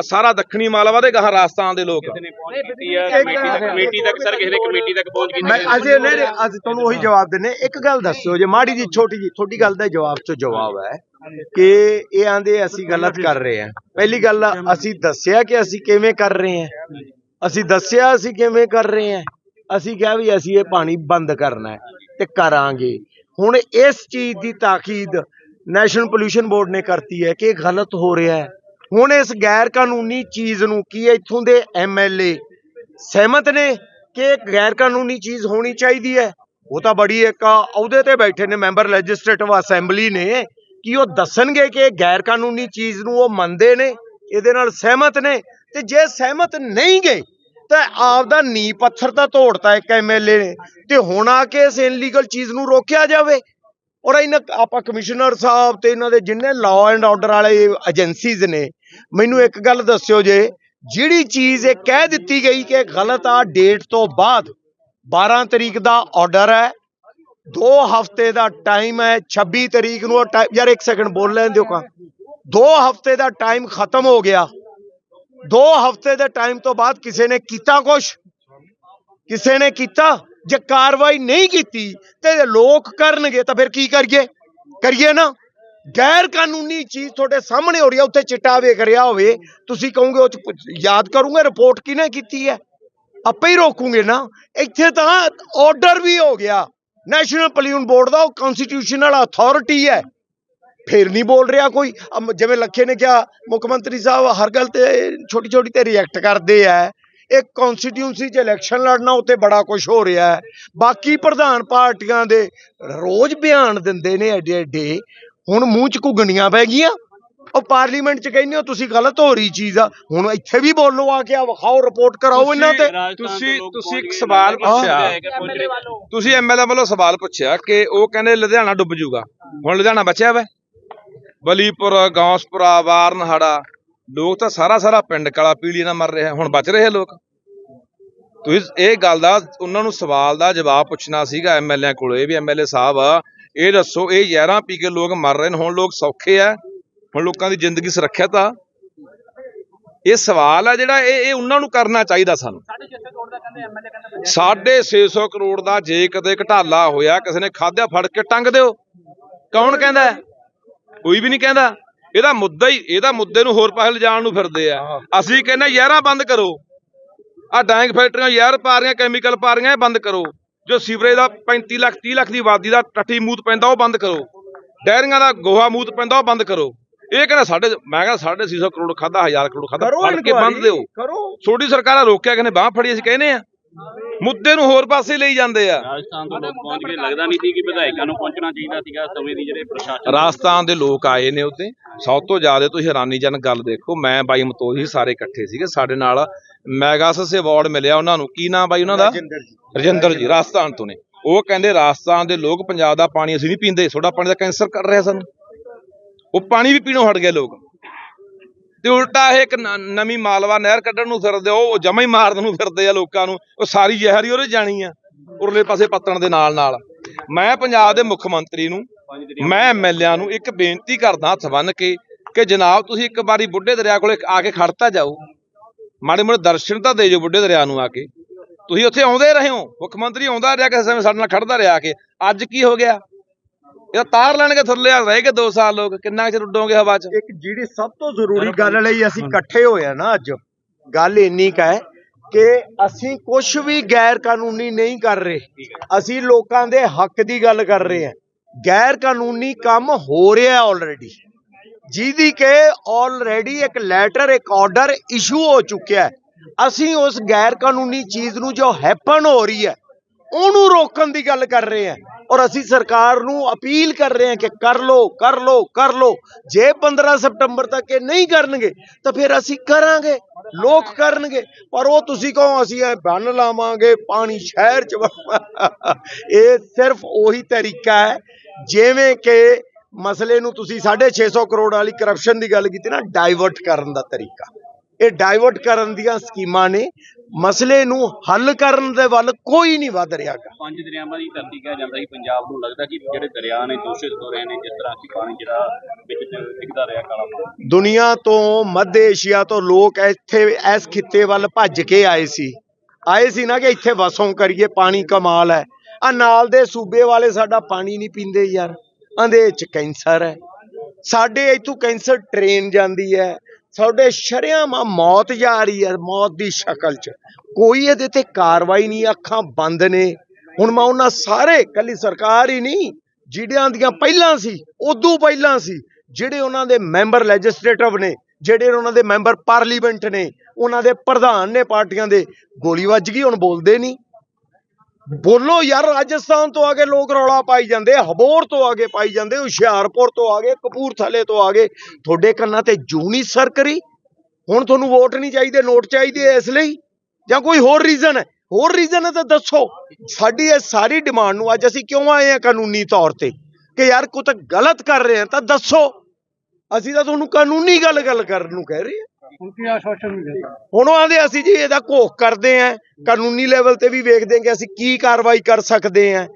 Speaker 6: ਸਾਰਾ ਦੱਖਣੀ ਮਾਲਵਾ ਦੇ ਗਾਹ ਰਾਜਸਥਾਨ ਦੇ ਲੋਕ
Speaker 2: ਕਮੇਟੀ ਤੱਕ ਸਰ ਕਿਸੇ ਨੇ ਕਮੇਟੀ ਤੱਕ ਪਹੁੰਚ ਕੀਤੀ
Speaker 7: ਮੈਂ? ਅੱਜ ਨਹੀਂ ਨਹੀਂ, ਅੱਜ ਤੁਹਾਨੂੰ ਉਹੀ ਜਵਾਬ ਦਿੰਨੇ ਇੱਕ ਗੱਲ ਦੱਸਿਓ ਜੇ ਮਾੜੀ ਜੀ ਛੋਟੀ ਜੀ ਤੁਹਾਡੀ ਗੱਲ ਦਾ ਜਵਾਬ ਚੋਂ ਜਵਾਬ ਹੈ ਕਿ ਇਹ ਆਂਦੇ ਅਸੀਂ ਗਲਤ ਕਰ ਰਹੇ ਹਾਂ। ਪਹਿਲੀ ਗੱਲ ਅਸੀਂ ਦੱਸਿਆ ਕਿ ਅਸੀਂ ਕਿਵੇਂ ਕਰ ਰਹੇ ਹਾਂ। ਅਸੀਂ ਦੱਸਿਆ ਅਸੀਂ ਕਿਵੇਂ ਕਰ ਰਹੇ ਹਾਂ। ਅਸੀਂ ਕਿਹਾ ਵੀ ਅਸੀਂ ਇਹ ਪਾਣੀ ਬੰਦ ਕਰਨਾ ਹੈ ਤੇ ਕਰਾਂਗੇ। ਹੁਣ ਇਸ ਚੀਜ਼ ਦੀ ਤਾਕੀਦ ਨੈਸ਼ਨਲ ਪੋਲੂਸ਼ਨ ਬੋਰਡ ਨੇ ਕਰਤੀ ਹੈ ਕਿ ਇਹ ਗਲਤ ਹੋ ਰਿਹਾ ਹੈ। ਹੁਣ ਇਸ ਗੈਰ ਕਾਨੂੰਨੀ ਚੀਜ਼ ਨੂੰ ਕੀ ਇੱਥੋਂ ਦੇ ਐਮਐਲਏ ਸਹਿਮਤ ਨੇ ਕਿ ਇਹ ਗੈਰ ਕਾਨੂੰਨੀ ਚੀਜ਼ ਹੋਣੀ ਚਾਹੀਦੀ ਹੈ। ਉਹ ਤਾਂ ਬੜੀ ਇੱਕ ਅਹੁਦੇ ਤੇ ਬੈਠੇ ਨੇ, ਮੈਂਬਰ ਲੈਜਿਸਲੇਟਿਵ ਅਸੈਂਬਲੀ ਨੇ। ਕਿ ਉਹ ਦੱਸਣਗੇ ਕਿ ਇਹ ਗੈਰ ਕਾਨੂੰਨੀ ਚੀਜ਼ ਨੂੰ ਉਹ ਮੰਨਦੇ ਨੇ, ਇਹਦੇ ਨਾਲ ਸਹਿਮਤ ਨੇ? ਤੇ ਜੇ ਸਹਿਮਤ ਨਹੀਂ ਗਏ, ਤਾਂ ਆਪਦਾ ਨੀ ਪੱਥਰ ਤਾਂ ਤੋੜਤਾ ਇੱਕ ਐਮਐਲਏ ਨੇ। ਤੇ ਹੁਣ ਆ ਕੇ ਇਸ ਇਨਲੀਗਲ ਚੀਜ਼ ਨੂੰ ਰੋਕਿਆ ਜਾਵੇ। ਔਰ ਇਹਨਾਂ ਆਪਾਂ ਕਮਿਸ਼ਨਰ ਸਾਹਿਬ ਤੇ ਇਹਨਾਂ ਦੇ ਜਿੰਨੇ ਲਾਅ ਐਂਡ ਆਰਡਰ ਵਾਲੇ ਏਜੰਸੀਜ਼ ਨੇ, ਮੈਨੂੰ ਇੱਕ ਗੱਲ ਦੱਸਿਓ ਜੇ, ਜਿਹੜੀ ਚੀਜ਼ ਇਹ ਕਹਿ ਦਿੱਤੀ ਗਈ ਕਿ ਗਲਤ ਆ ਡੇਟ ਤੋਂ ਬਾਅਦ 12 ਤਰੀਕ ਦਾ ਆਰਡਰ ਹੈ 2 ਹਫ਼ਤੇ ਦਾ ਟਾਈਮ ਹੈ 26 ਤਰੀਕ ਨੂੰ ਉਹ ਟਾਈਮ ਯਾਰ ਇੱਕ ਸੈਕਿੰਡ ਬੋਲ ਲੈਣ ਦਿਓ ਕਾ। 2 ਹਫ਼ਤੇ ਦਾ ਟਾਈਮ ਖਤਮ ਹੋ ਗਿਆ। 2 ਹਫ਼ਤੇ ਦੇ ਟਾਈਮ ਤੋਂ ਬਾਅਦ ਕਿਸੇ ਨੇ ਕੀਤਾ ਕੁਛ? ਕਿਸੇ ਨੇ ਕੀਤਾ? ਜੇ ਕਾਰਵਾਈ ਨਹੀਂ ਕੀਤੀ ਤੇ ਲੋਕ ਕਰਨਗੇ ਤਾਂ ਫਿਰ ਕੀ ਕਰੀਏ? ਕਰੀਏ ਨਾ। ਗੈਰ ਕਾਨੂੰਨੀ ਚੀਜ਼ ਤੁਹਾਡੇ ਸਾਹਮਣੇ ਹੋ ਰਹੀ ਹੈ ਉੱਥੇ ਚਿੱਟਾ ਵੇਖ ਰਿਹਾ ਹੋਵੇ, ਤੁਸੀਂ ਕਹੋਗੇ ਉਹ 'ਚ ਯਾਦ ਕਰੂੰਗੇ ਰਿਪੋਰਟ ਕਿਹਨੇ ਕੀਤੀ ਹੈ? ਆਪੇ ਹੀ ਰੋਕੂਗੇ ਨਾ। ਇੱਥੇ ਤਾਂ ਆਰਡਰ ਵੀ ਹੋ ਗਿਆ। ਨੈਸ਼ਨਲ ਪੋਲਿਊਸ਼ਨ ਬੋਰਡ ਦਾ ਉਹ ਕਨਸਟੀਟਿਊਸ਼ਨਲ ਅਥਾਰਟੀ ਹੈ। ਫਿਰ ਨਹੀਂ ਬੋਲ ਰਿਹਾ ਕੋਈ। ਜਿਵੇਂ ਲੱਖੇ ਨੇ ਕਿਹਾ, ਮੁੱਖ ਮੰਤਰੀ ਸਾਹਿਬ ਹਰ ਗੱਲ ਤੇ ਛੋਟੀ ਛੋਟੀ ਤੇ ਰਿਐਕਟ ਕਰਦੇ ਆ। ਇੱਕ ਕਨਸਟੀਟਿਊਂਸੀ 'ਚ ਇਲੈਕਸ਼ਨ ਲੜਨਾ ਉੱਤੇ ਬੜਾ ਕੁਝ ਹੋ ਰਿਹਾ ਹੈ। ਬਾਕੀ ਪ੍ਰਧਾਨ ਪਾਰਟੀਆਂ ਦੇ ਰੋਜ਼ ਬਿਆਨ ਦਿੰਦੇ ਨੇ ਐਡੇ ਐਡੇ। ਹੁਣ ਮੂੰਹ 'ਚ ਘੁੱਗਣੀਆਂ ਪੈ ਗਈਆਂ। ਉਹ ਪਾਰਲੀਮੈਂਟ 'ਚ ਕਹਿੰਦੇ ਹੋ ਤੁਸੀਂ ਗਲਤ ਹੋ ਰਹੀ ਚੀਜ਼ ਆ। ਹੁਣ ਇੱਥੇ ਵੀ ਬੋਲੋ ਆ ਕੇ ਆ ਵਿਖਾਓ ਰਿਪੋਰਟ ਕਰਾਓ ਇਹਨਾਂ ਤੇ।
Speaker 6: ਤੁਸੀਂ ਤੁਸੀਂ ਇੱਕ ਸਵਾਲ ਪੁੱਛਿਆ। ਤੁਸੀਂ ਐਮਐਲਏ ਵੱਲੋਂ ਸਵਾਲ ਪੁੱਛਿਆ ਕਿ ਉਹ ਕਹਿੰਦੇ ਲੁਧਿਆਣਾ ਡੁੱਬ ਜੂਗਾ। ਹੁਣ ਲੁਧਿਆਣਾ ਬਚਿਆ ਵਾ? ਬਲੀਪੁਰ ਗੌਸਪੁਰਾ ਵਾਰਨਹਾੜਾ। ਲੋਕ ਤਾਂ ਸਾਰਾ ਸਾਰਾ ਪਿੰਡ ਕਾਲਾ ਪੀਲੀ ਨਾਲ ਮਰ ਰਿਹਾ ਹੁਣ ਬਚ ਰਹੇ ਲੋਕ? ਤੁਸੀਂ ਇਹ ਗੱਲ ਦਾ ਉਹਨਾਂ ਨੂੰ ਸਵਾਲ ਦਾ ਜਵਾਬ ਪੁੱਛਣਾ ਸੀਗਾ ਐਮਐਲਏ ਕੋਲੇ ਵੀ ਐਮਐਲਏ ਸਾਹਿਬ ਇਹ ਦੱਸੋ ਇਹ ਜ਼ਹਿਰਾਂ ਪੀ ਕੇ ਲੋਕ ਮਰ ਰਹੇ ਨੇ ਹੁਣ ਲੋਕ ਸੌਖੇ ਆ ਹੁਣ ਲੋਕਾਂ ਦੀ ਜ਼ਿੰਦਗੀ ਸੁਰੱਖਿਅਤ ਆ। ਇਹ ਸਵਾਲ ਆ ਜਿਹੜਾ ਇਹ ਇਹ ਉਹਨਾਂ ਨੂੰ ਕਰਨਾ ਚਾਹੀਦਾ ਸਾਨੂੰ। 650 ਕਰੋੜ ਦਾ ਜੇ ਕਦੇ ਘਟਾਲਾ ਹੋਇਆ ਕਿਸੇ ਨੇ ਖਾਧਿਆ ਫੜ ਕੇ ਟੰਗ ਦਿਓ। ਕੌਣ ਕਹਿੰਦਾ? ਕੋਈ ਵੀ ਨਹੀਂ ਕਹਿੰਦਾ। ਇਹਦਾ ਮੁੱਦਾ ਹੀ ਇਹਦਾ ਮੁੱਦੇ ਨੂੰ ਹੋਰ ਪਾਸੇ ਲਿਜਾਣ ਨੂੰ ਫਿਰਦੇ ਆ। ਅਸੀਂ ਕਹਿੰਦੇ ਯਾਰਾਂ ਬੰਦ ਕਰੋ। ਆ ਡੈਂਗ ਫੈਕਟਰੀਆਂ ਯਾਰ ਪਾ ਰਹੀਆਂ ਕੈਮੀਕਲ ਪਾ ਰਹੀਆਂ ਇਹ ਬੰਦ ਕਰੋ। ਜੋ ਸੀਵਰੇਜ ਦਾ 35 ਲੱਖ 30 ਲੱਖ ਦੀ ਆਬਾਦੀ ਦਾ ਟੱਟੀ ਮੂਤ ਪੈਂਦਾ ਉਹ ਬੰਦ ਕਰੋ। ਡੈਰੀਆਂ ਦਾ ਗੋਹਾ ਮੂਤ ਪੈਂਦਾ ਉਹ ਬੰਦ ਕਰੋ। ਇਹ ਕਹਿੰਦਾ ਸਾਡੇ ਮੈਂ ਕਹਿੰਦਾ 650 ਕਰੋੜ ਖਾਦਾ 1000 ਕਰੋੜ ਖਾਦਾ ਫੜ ਕੇ ਬੰਦ ਦਿਓ।
Speaker 7: ਕਰੋ।
Speaker 6: ਛੋਟੀ ਸਰਕਾਰਾਂ ਰੋਕਿਆ ਕਹਿੰਦੇ ਬਾਹ ਫੜੀ ਅਸੀਂ ਕਹਿੰਦੇ ਆ ਮੁੱਦੇ ਨੂੰ ਹੋਰ ਪਾਸੇ ਲਈ ਜਾਂਦੇ ਆ।
Speaker 2: ਰਾਜਸਥਾਨ ਤੋਂ ਲੋਕ ਪਹੁੰਚ ਕੇ ਲੱਗਦਾ ਨਹੀਂ ਸੀ ਕਿ ਵਿਧਾਇਕਾਂ ਨੂੰ ਪਹੁੰਚਣਾ ਚਾਹੀਦਾ ਸੀਗਾ ਸਮੇਂ ਦੀ ਜਿਹੜੇ ਪ੍ਰਸ਼ਾਸਨ
Speaker 6: ਰਾਜਸਥਾਨ ਦੇ ਲੋਕ ਆਏ ਨੇ ਉੱਤੇ ਸਭ ਤੋਂ ਜ਼ਿਆਦਾ ਤੁਸੀਂ ਹੈਰਾਨੀਜਨਕ ਗੱਲ ਦੇਖੋ ਮੈਂ ਬਾਈ ਮਤੋਹੀ ਸਾਰੇ ਇਕੱਠੇ ਸੀਗੇ। ਸਾਡੇ ਨਾਲ ਮੈਗਾਸਸ ਅਵਾਰਡ ਮਿਲਿਆ ਉਹਨਾਂ ਨੂੰ। ਕੀ ਨਾਮ ਬਾਈ ਉਹਨਾਂ ਦਾ? ਰਜਿੰਦਰ ਜੀ। ਰਾਜਸਥਾਨ ਤੋਂ ਨੇ। ਉਹ ਕਹਿੰਦੇ ਰਾਜਸਥਾਨ ਦੇ ਲੋਕ ਪੰਜਾਬ ਦਾ ਪਾਣੀ ਅਸੀਂ ਨਹੀਂ ਪੀਂਦੇ। ਤੁਹਾਡਾ ਪਾਣੀ ਦਾ ਕੈਂਸਰ ਕਰ ਰਿਹਾ ਸਾਨੂੰ। ਉਹ ਪਾਣੀ ਵੀ ਪੀਣੋਂ ਹਟ ਗਏ ਲੋਕ। ਤੇ ਉਲਟਾ ਇਹ ਇੱਕ ਨਵੀਂ ਮਾਲਵਾ ਨਹਿਰ ਕੱਢਣ ਨੂੰ ਫਿਰਦੇ ਉਹ ਜਮਾ ਹੀ ਮਾਰਨ ਨੂੰ ਫਿਰਦੇ ਆ ਲੋਕਾਂ ਨੂੰ, ਉਹ ਸਾਰੀ ਜ਼ਹਿਰੀ ਉਹਦੇ ਜਾਣੀ ਆ, ਉਰਲੇ ਪਾਸੇ ਪੱਤਣ ਦੇ ਨਾਲ ਨਾਲ ਮੈਂ ਪੰਜਾਬ ਦੇ ਮੁੱਖ ਮੰਤਰੀ ਨੂੰ, ਮੈਂ ਐਮਐਲਏਆਂ ਨੂੰ ਇੱਕ ਬੇਨਤੀ ਕਰਦਾ ਹੱਥ ਬੰਨ ਕੇ ਕਿ ਜਨਾਬ ਤੁਸੀਂ ਇੱਕ ਵਾਰੀ ਬੁੱਢੇ ਦਰਿਆ ਕੋਲੇ ਆ ਕੇ ਖੜਤਾ ਜਾਓ। ਮਾੜੇ ਮੋੜੇ ਦਰਸ਼ਨ ਤਾਂ ਦੇ ਜੋ ਬੁੱਢੇ ਦਰਿਆ ਨੂੰ ਆ ਕੇ। ਤੁਸੀਂ ਉੱਥੇ ਆਉਂਦੇ ਰਹੇ ਹੋ, ਮੁੱਖ ਮੰਤਰੀ ਆਉਂਦਾ ਰਿਹਾ ਕਿਸੇ ਸਮੇਂ ਸਾਡੇ ਨਾਲ ਖੜਦਾ ਰਿਹਾ ਆ ਕੇ। ਅੱਜ ਕੀ ਹੋ ਗਿਆ? ਇਹ ਤਾਰ ਲੈਣਗੇ ਥੱਲੇ ਆ ਰਹਿ ਗਏ 2 ਸਾਲ ਲੋਕ ਕਿੰਨਾ ਕੁ ਚਿਰ ਉੱਡੋਗੇ ਹਵਾ 'ਚ?
Speaker 7: ਇੱਕ ਜਿਹੜੀ ਸਭ ਤੋਂ ਜ਼ਰੂਰੀ ਗੱਲ ਲਈ ਅਸੀਂ ਇਕੱਠੇ ਹੋਏ ਆ ਨਾ ਅੱਜ ਗੱਲ ਇੰਨੀ ਕ ਹੈ ਕਿ ਅਸੀਂ ਕੁਝ ਵੀ ਗੈਰ ਕਾਨੂੰਨੀ ਨਹੀਂ ਕਰ ਰਹੇ। ਅਸੀਂ ਲੋਕਾਂ ਦੇ ਹੱਕ ਦੀ ਗੱਲ ਕਰ ਰਹੇ ਹਾਂ। ਗੈਰ ਕਾਨੂੰਨੀ ਕੰਮ ਹੋ ਰਿਹਾ ਆਲਰੇਡੀ ਜਿਹਦੀ ਕਿ ਆਲਰੇਡੀ ਇੱਕ ਲੈਟਰ ਇੱਕ ਆਰਡਰ ਇਸ਼ੂ ਹੋ ਚੁੱਕਿਆ ਹੈ। ਅਸੀਂ ਉਸ ਗੈਰ ਕਾਨੂੰਨੀ ਚੀਜ਼ ਨੂੰ ਜੋ ਹੈਪਨ ਹੋ ਰਹੀ ਹੈ ਉਹਨੂੰ ਰੋਕਣ ਦੀ ਗੱਲ ਕਰ ਰਹੇ ਹਾਂ ਔਰ ਅਸੀਂ ਸਰਕਾਰ ਨੂੰ ਅਪੀਲ ਕਰ ਰਹੇ ਹਾਂ ਕਿ ਕਰ ਲੋ ਕਰ ਲੋ ਕਰ ਲੋ ਜੇ 15 ਸਤੰਬਰ ਤੱਕ ਇਹ ਨਹੀਂ ਕਰਨਗੇ, ਤਾਂ ਫਿਰ ਅਸੀਂ ਕਰਾਂਗੇ। ਲੋਕ ਕਰਨਗੇ। ਪਰ ਉਹ ਤੁਸੀਂ ਕਹੋ, ਅਸੀਂ ਇਹ ਬੰਨ ਲਾਵਾਂਗੇ, ਪਾਣੀ ਸ਼ਹਿਰ ਚ ਇਹ ਸਿਰਫ ਉਹੀ ਤਰੀਕਾ ਹੈ, ਜਿਵੇਂ ਕਿ ਮਸਲੇ ਨੂੰ ਤੁਸੀਂ 650 ਕਰੋੜ ਵਾਲੀ ਕਰਪਸ਼ਨ ਦੀ ਗੱਲ ਕੀਤੀ ਨਾ ਡਾਈਵਰਟ ਕਰਨ ਦਾ ਤਰੀਕਾ। ਇਹ ਡਾਈਵਰਟ ਕਰਨ ਦੀਆਂ ਸਕੀਮਾਂ ਨੇ ਮਸਲੇ ਨੂੰ ਹੱਲ ਕਰਨ ਦੇ ਵੱਲ ਕੋਈ ਨਹੀਂ ਵੱਧ ਰਿਹਾਗਾ
Speaker 2: ਪੰਜ ਦਰਿਆਵਾਂ ਦੀ ਧਰਤੀ ਕਿਹਾ ਜਾਂਦਾ ਸੀ ਪੰਜਾਬ ਨੂੰ ਲੱਗਦਾ ਕਿ ਜਿਹੜੇ ਦਰਿਆ ਨੇ ਦੂਸ਼ਿਤ ਹੋ ਰਹੇ ਨੇ ਜਿਸ ਤਰ੍ਹਾਂ ਕਿ ਪਾਣੀ ਜਿਹੜਾ ਵਿੱਚ ਡਿੱਗਦਾ ਰਿਹਾ ਕਾਲਾ।
Speaker 7: ਦੁਨੀਆ ਤੋਂ ਮੱਧ ਏਸ਼ੀਆ ਤੋਂ ਲੋਕ ਇੱਥੇ ਇਸ ਖਿੱਤੇ ਵੱਲ ਭੱਜ ਕੇ ਆਏ ਸੀ। ਆਏ ਸੀ ਨਾ ਕਿ ਇੱਥੇ ਵਸੋਂ ਕਰੀਏ ਪਾਣੀ ਕਮਾਲ ਹੈ। ਆ ਨਾਲ ਦੇ ਸੂਬੇ ਵਾਲੇ ਸਾਡਾ ਪਾਣੀ ਨਹੀਂ ਪੀਂਦੇ ਯਾਰ। ਆਂਦੇ ਚ ਕੈਂਸਰ ਹੈ। ਸਾਡੇ ਇੱਥੋਂ ਕੈਂਸਰ ਟ੍ਰੇਨ ਜਾਂਦੀ ਹੈ। ਸਾਡੇ ਸ਼ਰਿਆਮ ਮੌਤ ਜਾ ਰਹੀ ਹੈ, ਮੌਤ ਦੀ ਸ਼ਕਲ ਚ। ਕੋਈ ਇਹਦੇ ਤੇ ਕਾਰਵਾਈ ਨਹੀਂ, ਅੱਖਾਂ ਬੰਦ ਨੇ। ਹੁਣ ਮੈਂ ਉਹਨਾਂ ਸਾਰੇ, ਕੱਲੀ ਸਰਕਾਰ ਹੀ ਨਹੀਂ, ਜਿਹੜਿਆਂ ਦੀਆਂ ਪਹਿਲਾਂ ਸੀ, ਉਦੋਂ ਪਹਿਲਾਂ ਸੀ, ਜਿਹੜੇ ਉਹਨਾਂ ਦੇ ਮੈਂਬਰ ਲੈਜਿਸਲੇਟਿਵ ਨੇ, ਜਿਹੜੇ ਉਹਨਾਂ ਦੇ ਮੈਂਬਰ ਪਾਰਲੀਮੈਂਟ ਨੇ, ਉਹਨਾਂ ਦੇ ਪ੍ਰਧਾਨ ਨੇ ਪਾਰਟੀਆਂ ਦੇ, ਗੋਲੀ ਵੱਜ ਗਈ, ਹੁਣ ਬੋਲਦੇ ਨਹੀਂ। ਬੋਲੋ ਯਾਰ, ਰਾਜਸਥਾਨ ਤੋਂ ਆ ਕੇ ਲੋਕ ਰੌਲਾ ਪਾਈ ਜਾਂਦੇ ਹਬੋਰ ਤੋਂ ਆ ਕੇ ਪਾਈ ਜਾਂਦੇ ਹੁਸ਼ਿਆਰਪੁਰ ਤੋਂ ਆ ਗਏ, ਕਪੂਰਥਲੇ ਤੋਂ ਆ ਗਏ। ਤੁਹਾਡੇ ਕੰਨਾਂ ਤੇ ਜੂੰ ਨਹੀਂ ਸਰਕਰੀ? ਹੁਣ ਤੁਹਾਨੂੰ ਵੋਟ ਨਹੀਂ ਚਾਹੀਦੇ, ਨੋਟ ਚਾਹੀਦੇ ਇਸ ਲਈ? ਜਾਂ ਕੋਈ ਹੋਰ ਰੀਜ਼ਨ ਹੈ? ਹੋਰ ਰੀਜ਼ਨ ਹੈ ਤਾਂ ਦੱਸੋ। ਸਾਡੀ ਇਹ ਸਾਰੀ ਡਿਮਾਂਡ ਨੂੰ ਅੱਜ ਅਸੀਂ ਕਿਉਂ ਆਏ ਆ ਕਾਨੂੰਨੀ ਤੌਰ ਤੇ? ਕਿ ਯਾਰ ਕੋਈ ਗਲਤ ਕਰ ਰਹੇ ਆ ਤਾਂ ਦੱਸੋ। ਅਸੀਂ ਤਾਂ ਤੁਹਾਨੂੰ ਕਾਨੂੰਨੀ ਗੱਲ ਗੱਲ ਕਰਨ ਨੂੰ ਕਹਿ ਰਹੇ ਹਾਂ
Speaker 4: ਹੁਣ ਕੀ
Speaker 7: ਆਂਦੇ, ਅਸੀਂ ਜੀ ਇਹਦਾ ਘੋਖ ਕਰਦੇ ਆਂ, ਕਾਨੂੰਨੀ ਲੈਵਲ ਤੇ ਵੀ ਵੇਖਦੇ ਕਿ ਅਸੀਂ ਕੀ ਕਾਰਵਾਈ ਕਰ ਸਕਦੇ ਆਂ।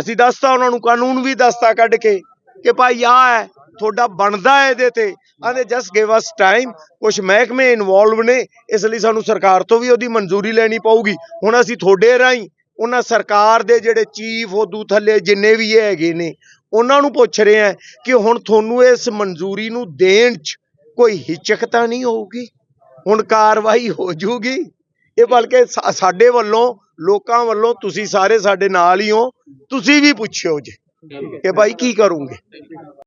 Speaker 7: ਅਸੀਂ ਦੱਸਤਾ ਉਹਨਾਂ ਨੂੰ, ਕਾਨੂੰਨ ਵੀ ਦੱਸਤਾ ਕੱਢ ਕੇ ਕਿ ਭਾਈ ਆ ਹੈ, ਤੁਹਾਡਾ ਬਣਦਾ ਹੈ ਇਹਦੇ ਤੇ। ਆਂਦੇ ਜਸਟ ਗਿਵ ਅਸ ਟਾਈਮ ਕੁਝ ਮਹਿਕਮੇ ਇਨਵੋਲਵ ਨੇ, ਇਸ ਲਈ ਸਾਨੂੰ ਸਰਕਾਰ ਤੋਂ ਵੀ ਉਹਦੀ ਮਨਜ਼ੂਰੀ ਲੈਣੀ ਪਊਗੀ। ਹੁਣ ਅਸੀਂ ਤੁਹਾਡੇ ਰਾਹੀਂ, ਉਹਨਾਂ ਸਰਕਾਰ ਦੇ ਜਿਹੜੇ ਚੀਫ ਉਦੋਂ ਥੱਲੇ ਜਿੰਨੇ ਵੀ ਇਹ ਹੈਗੇ ਨੇ, ਉਹਨਾਂ ਨੂੰ ਪੁੱਛ ਰਹੇ ਆ ਕਿ ਹੁਣ ਤੁਹਾਨੂੰ ਇਸ ਮਨਜ਼ੂਰੀ ਨੂੰ ਦੇਣ 'ਚ ਕੋਈ ਹਿਚਕ ਤਾਂ ਨਹੀਂ ਹੋਊਗੀ? ਹੁਣ ਕਾਰਵਾਈ ਹੋ ਜੂਗੀ? ਇਹ ਬਲਕਿ ਸਾਡੇ ਵੱਲੋਂ ਲੋਕਾਂ ਵੱਲੋਂ ਤੁਸੀਂ ਸਾਰੇ ਸਾਡੇ ਨਾਲ ਹੀ ਹੋ। ਤੁਸੀਂ ਵੀ ਪੁੱਛਿਓ ਜੇ। ਕਿ ਭਾਈ ਕੀ ਕਰੋਗੇ?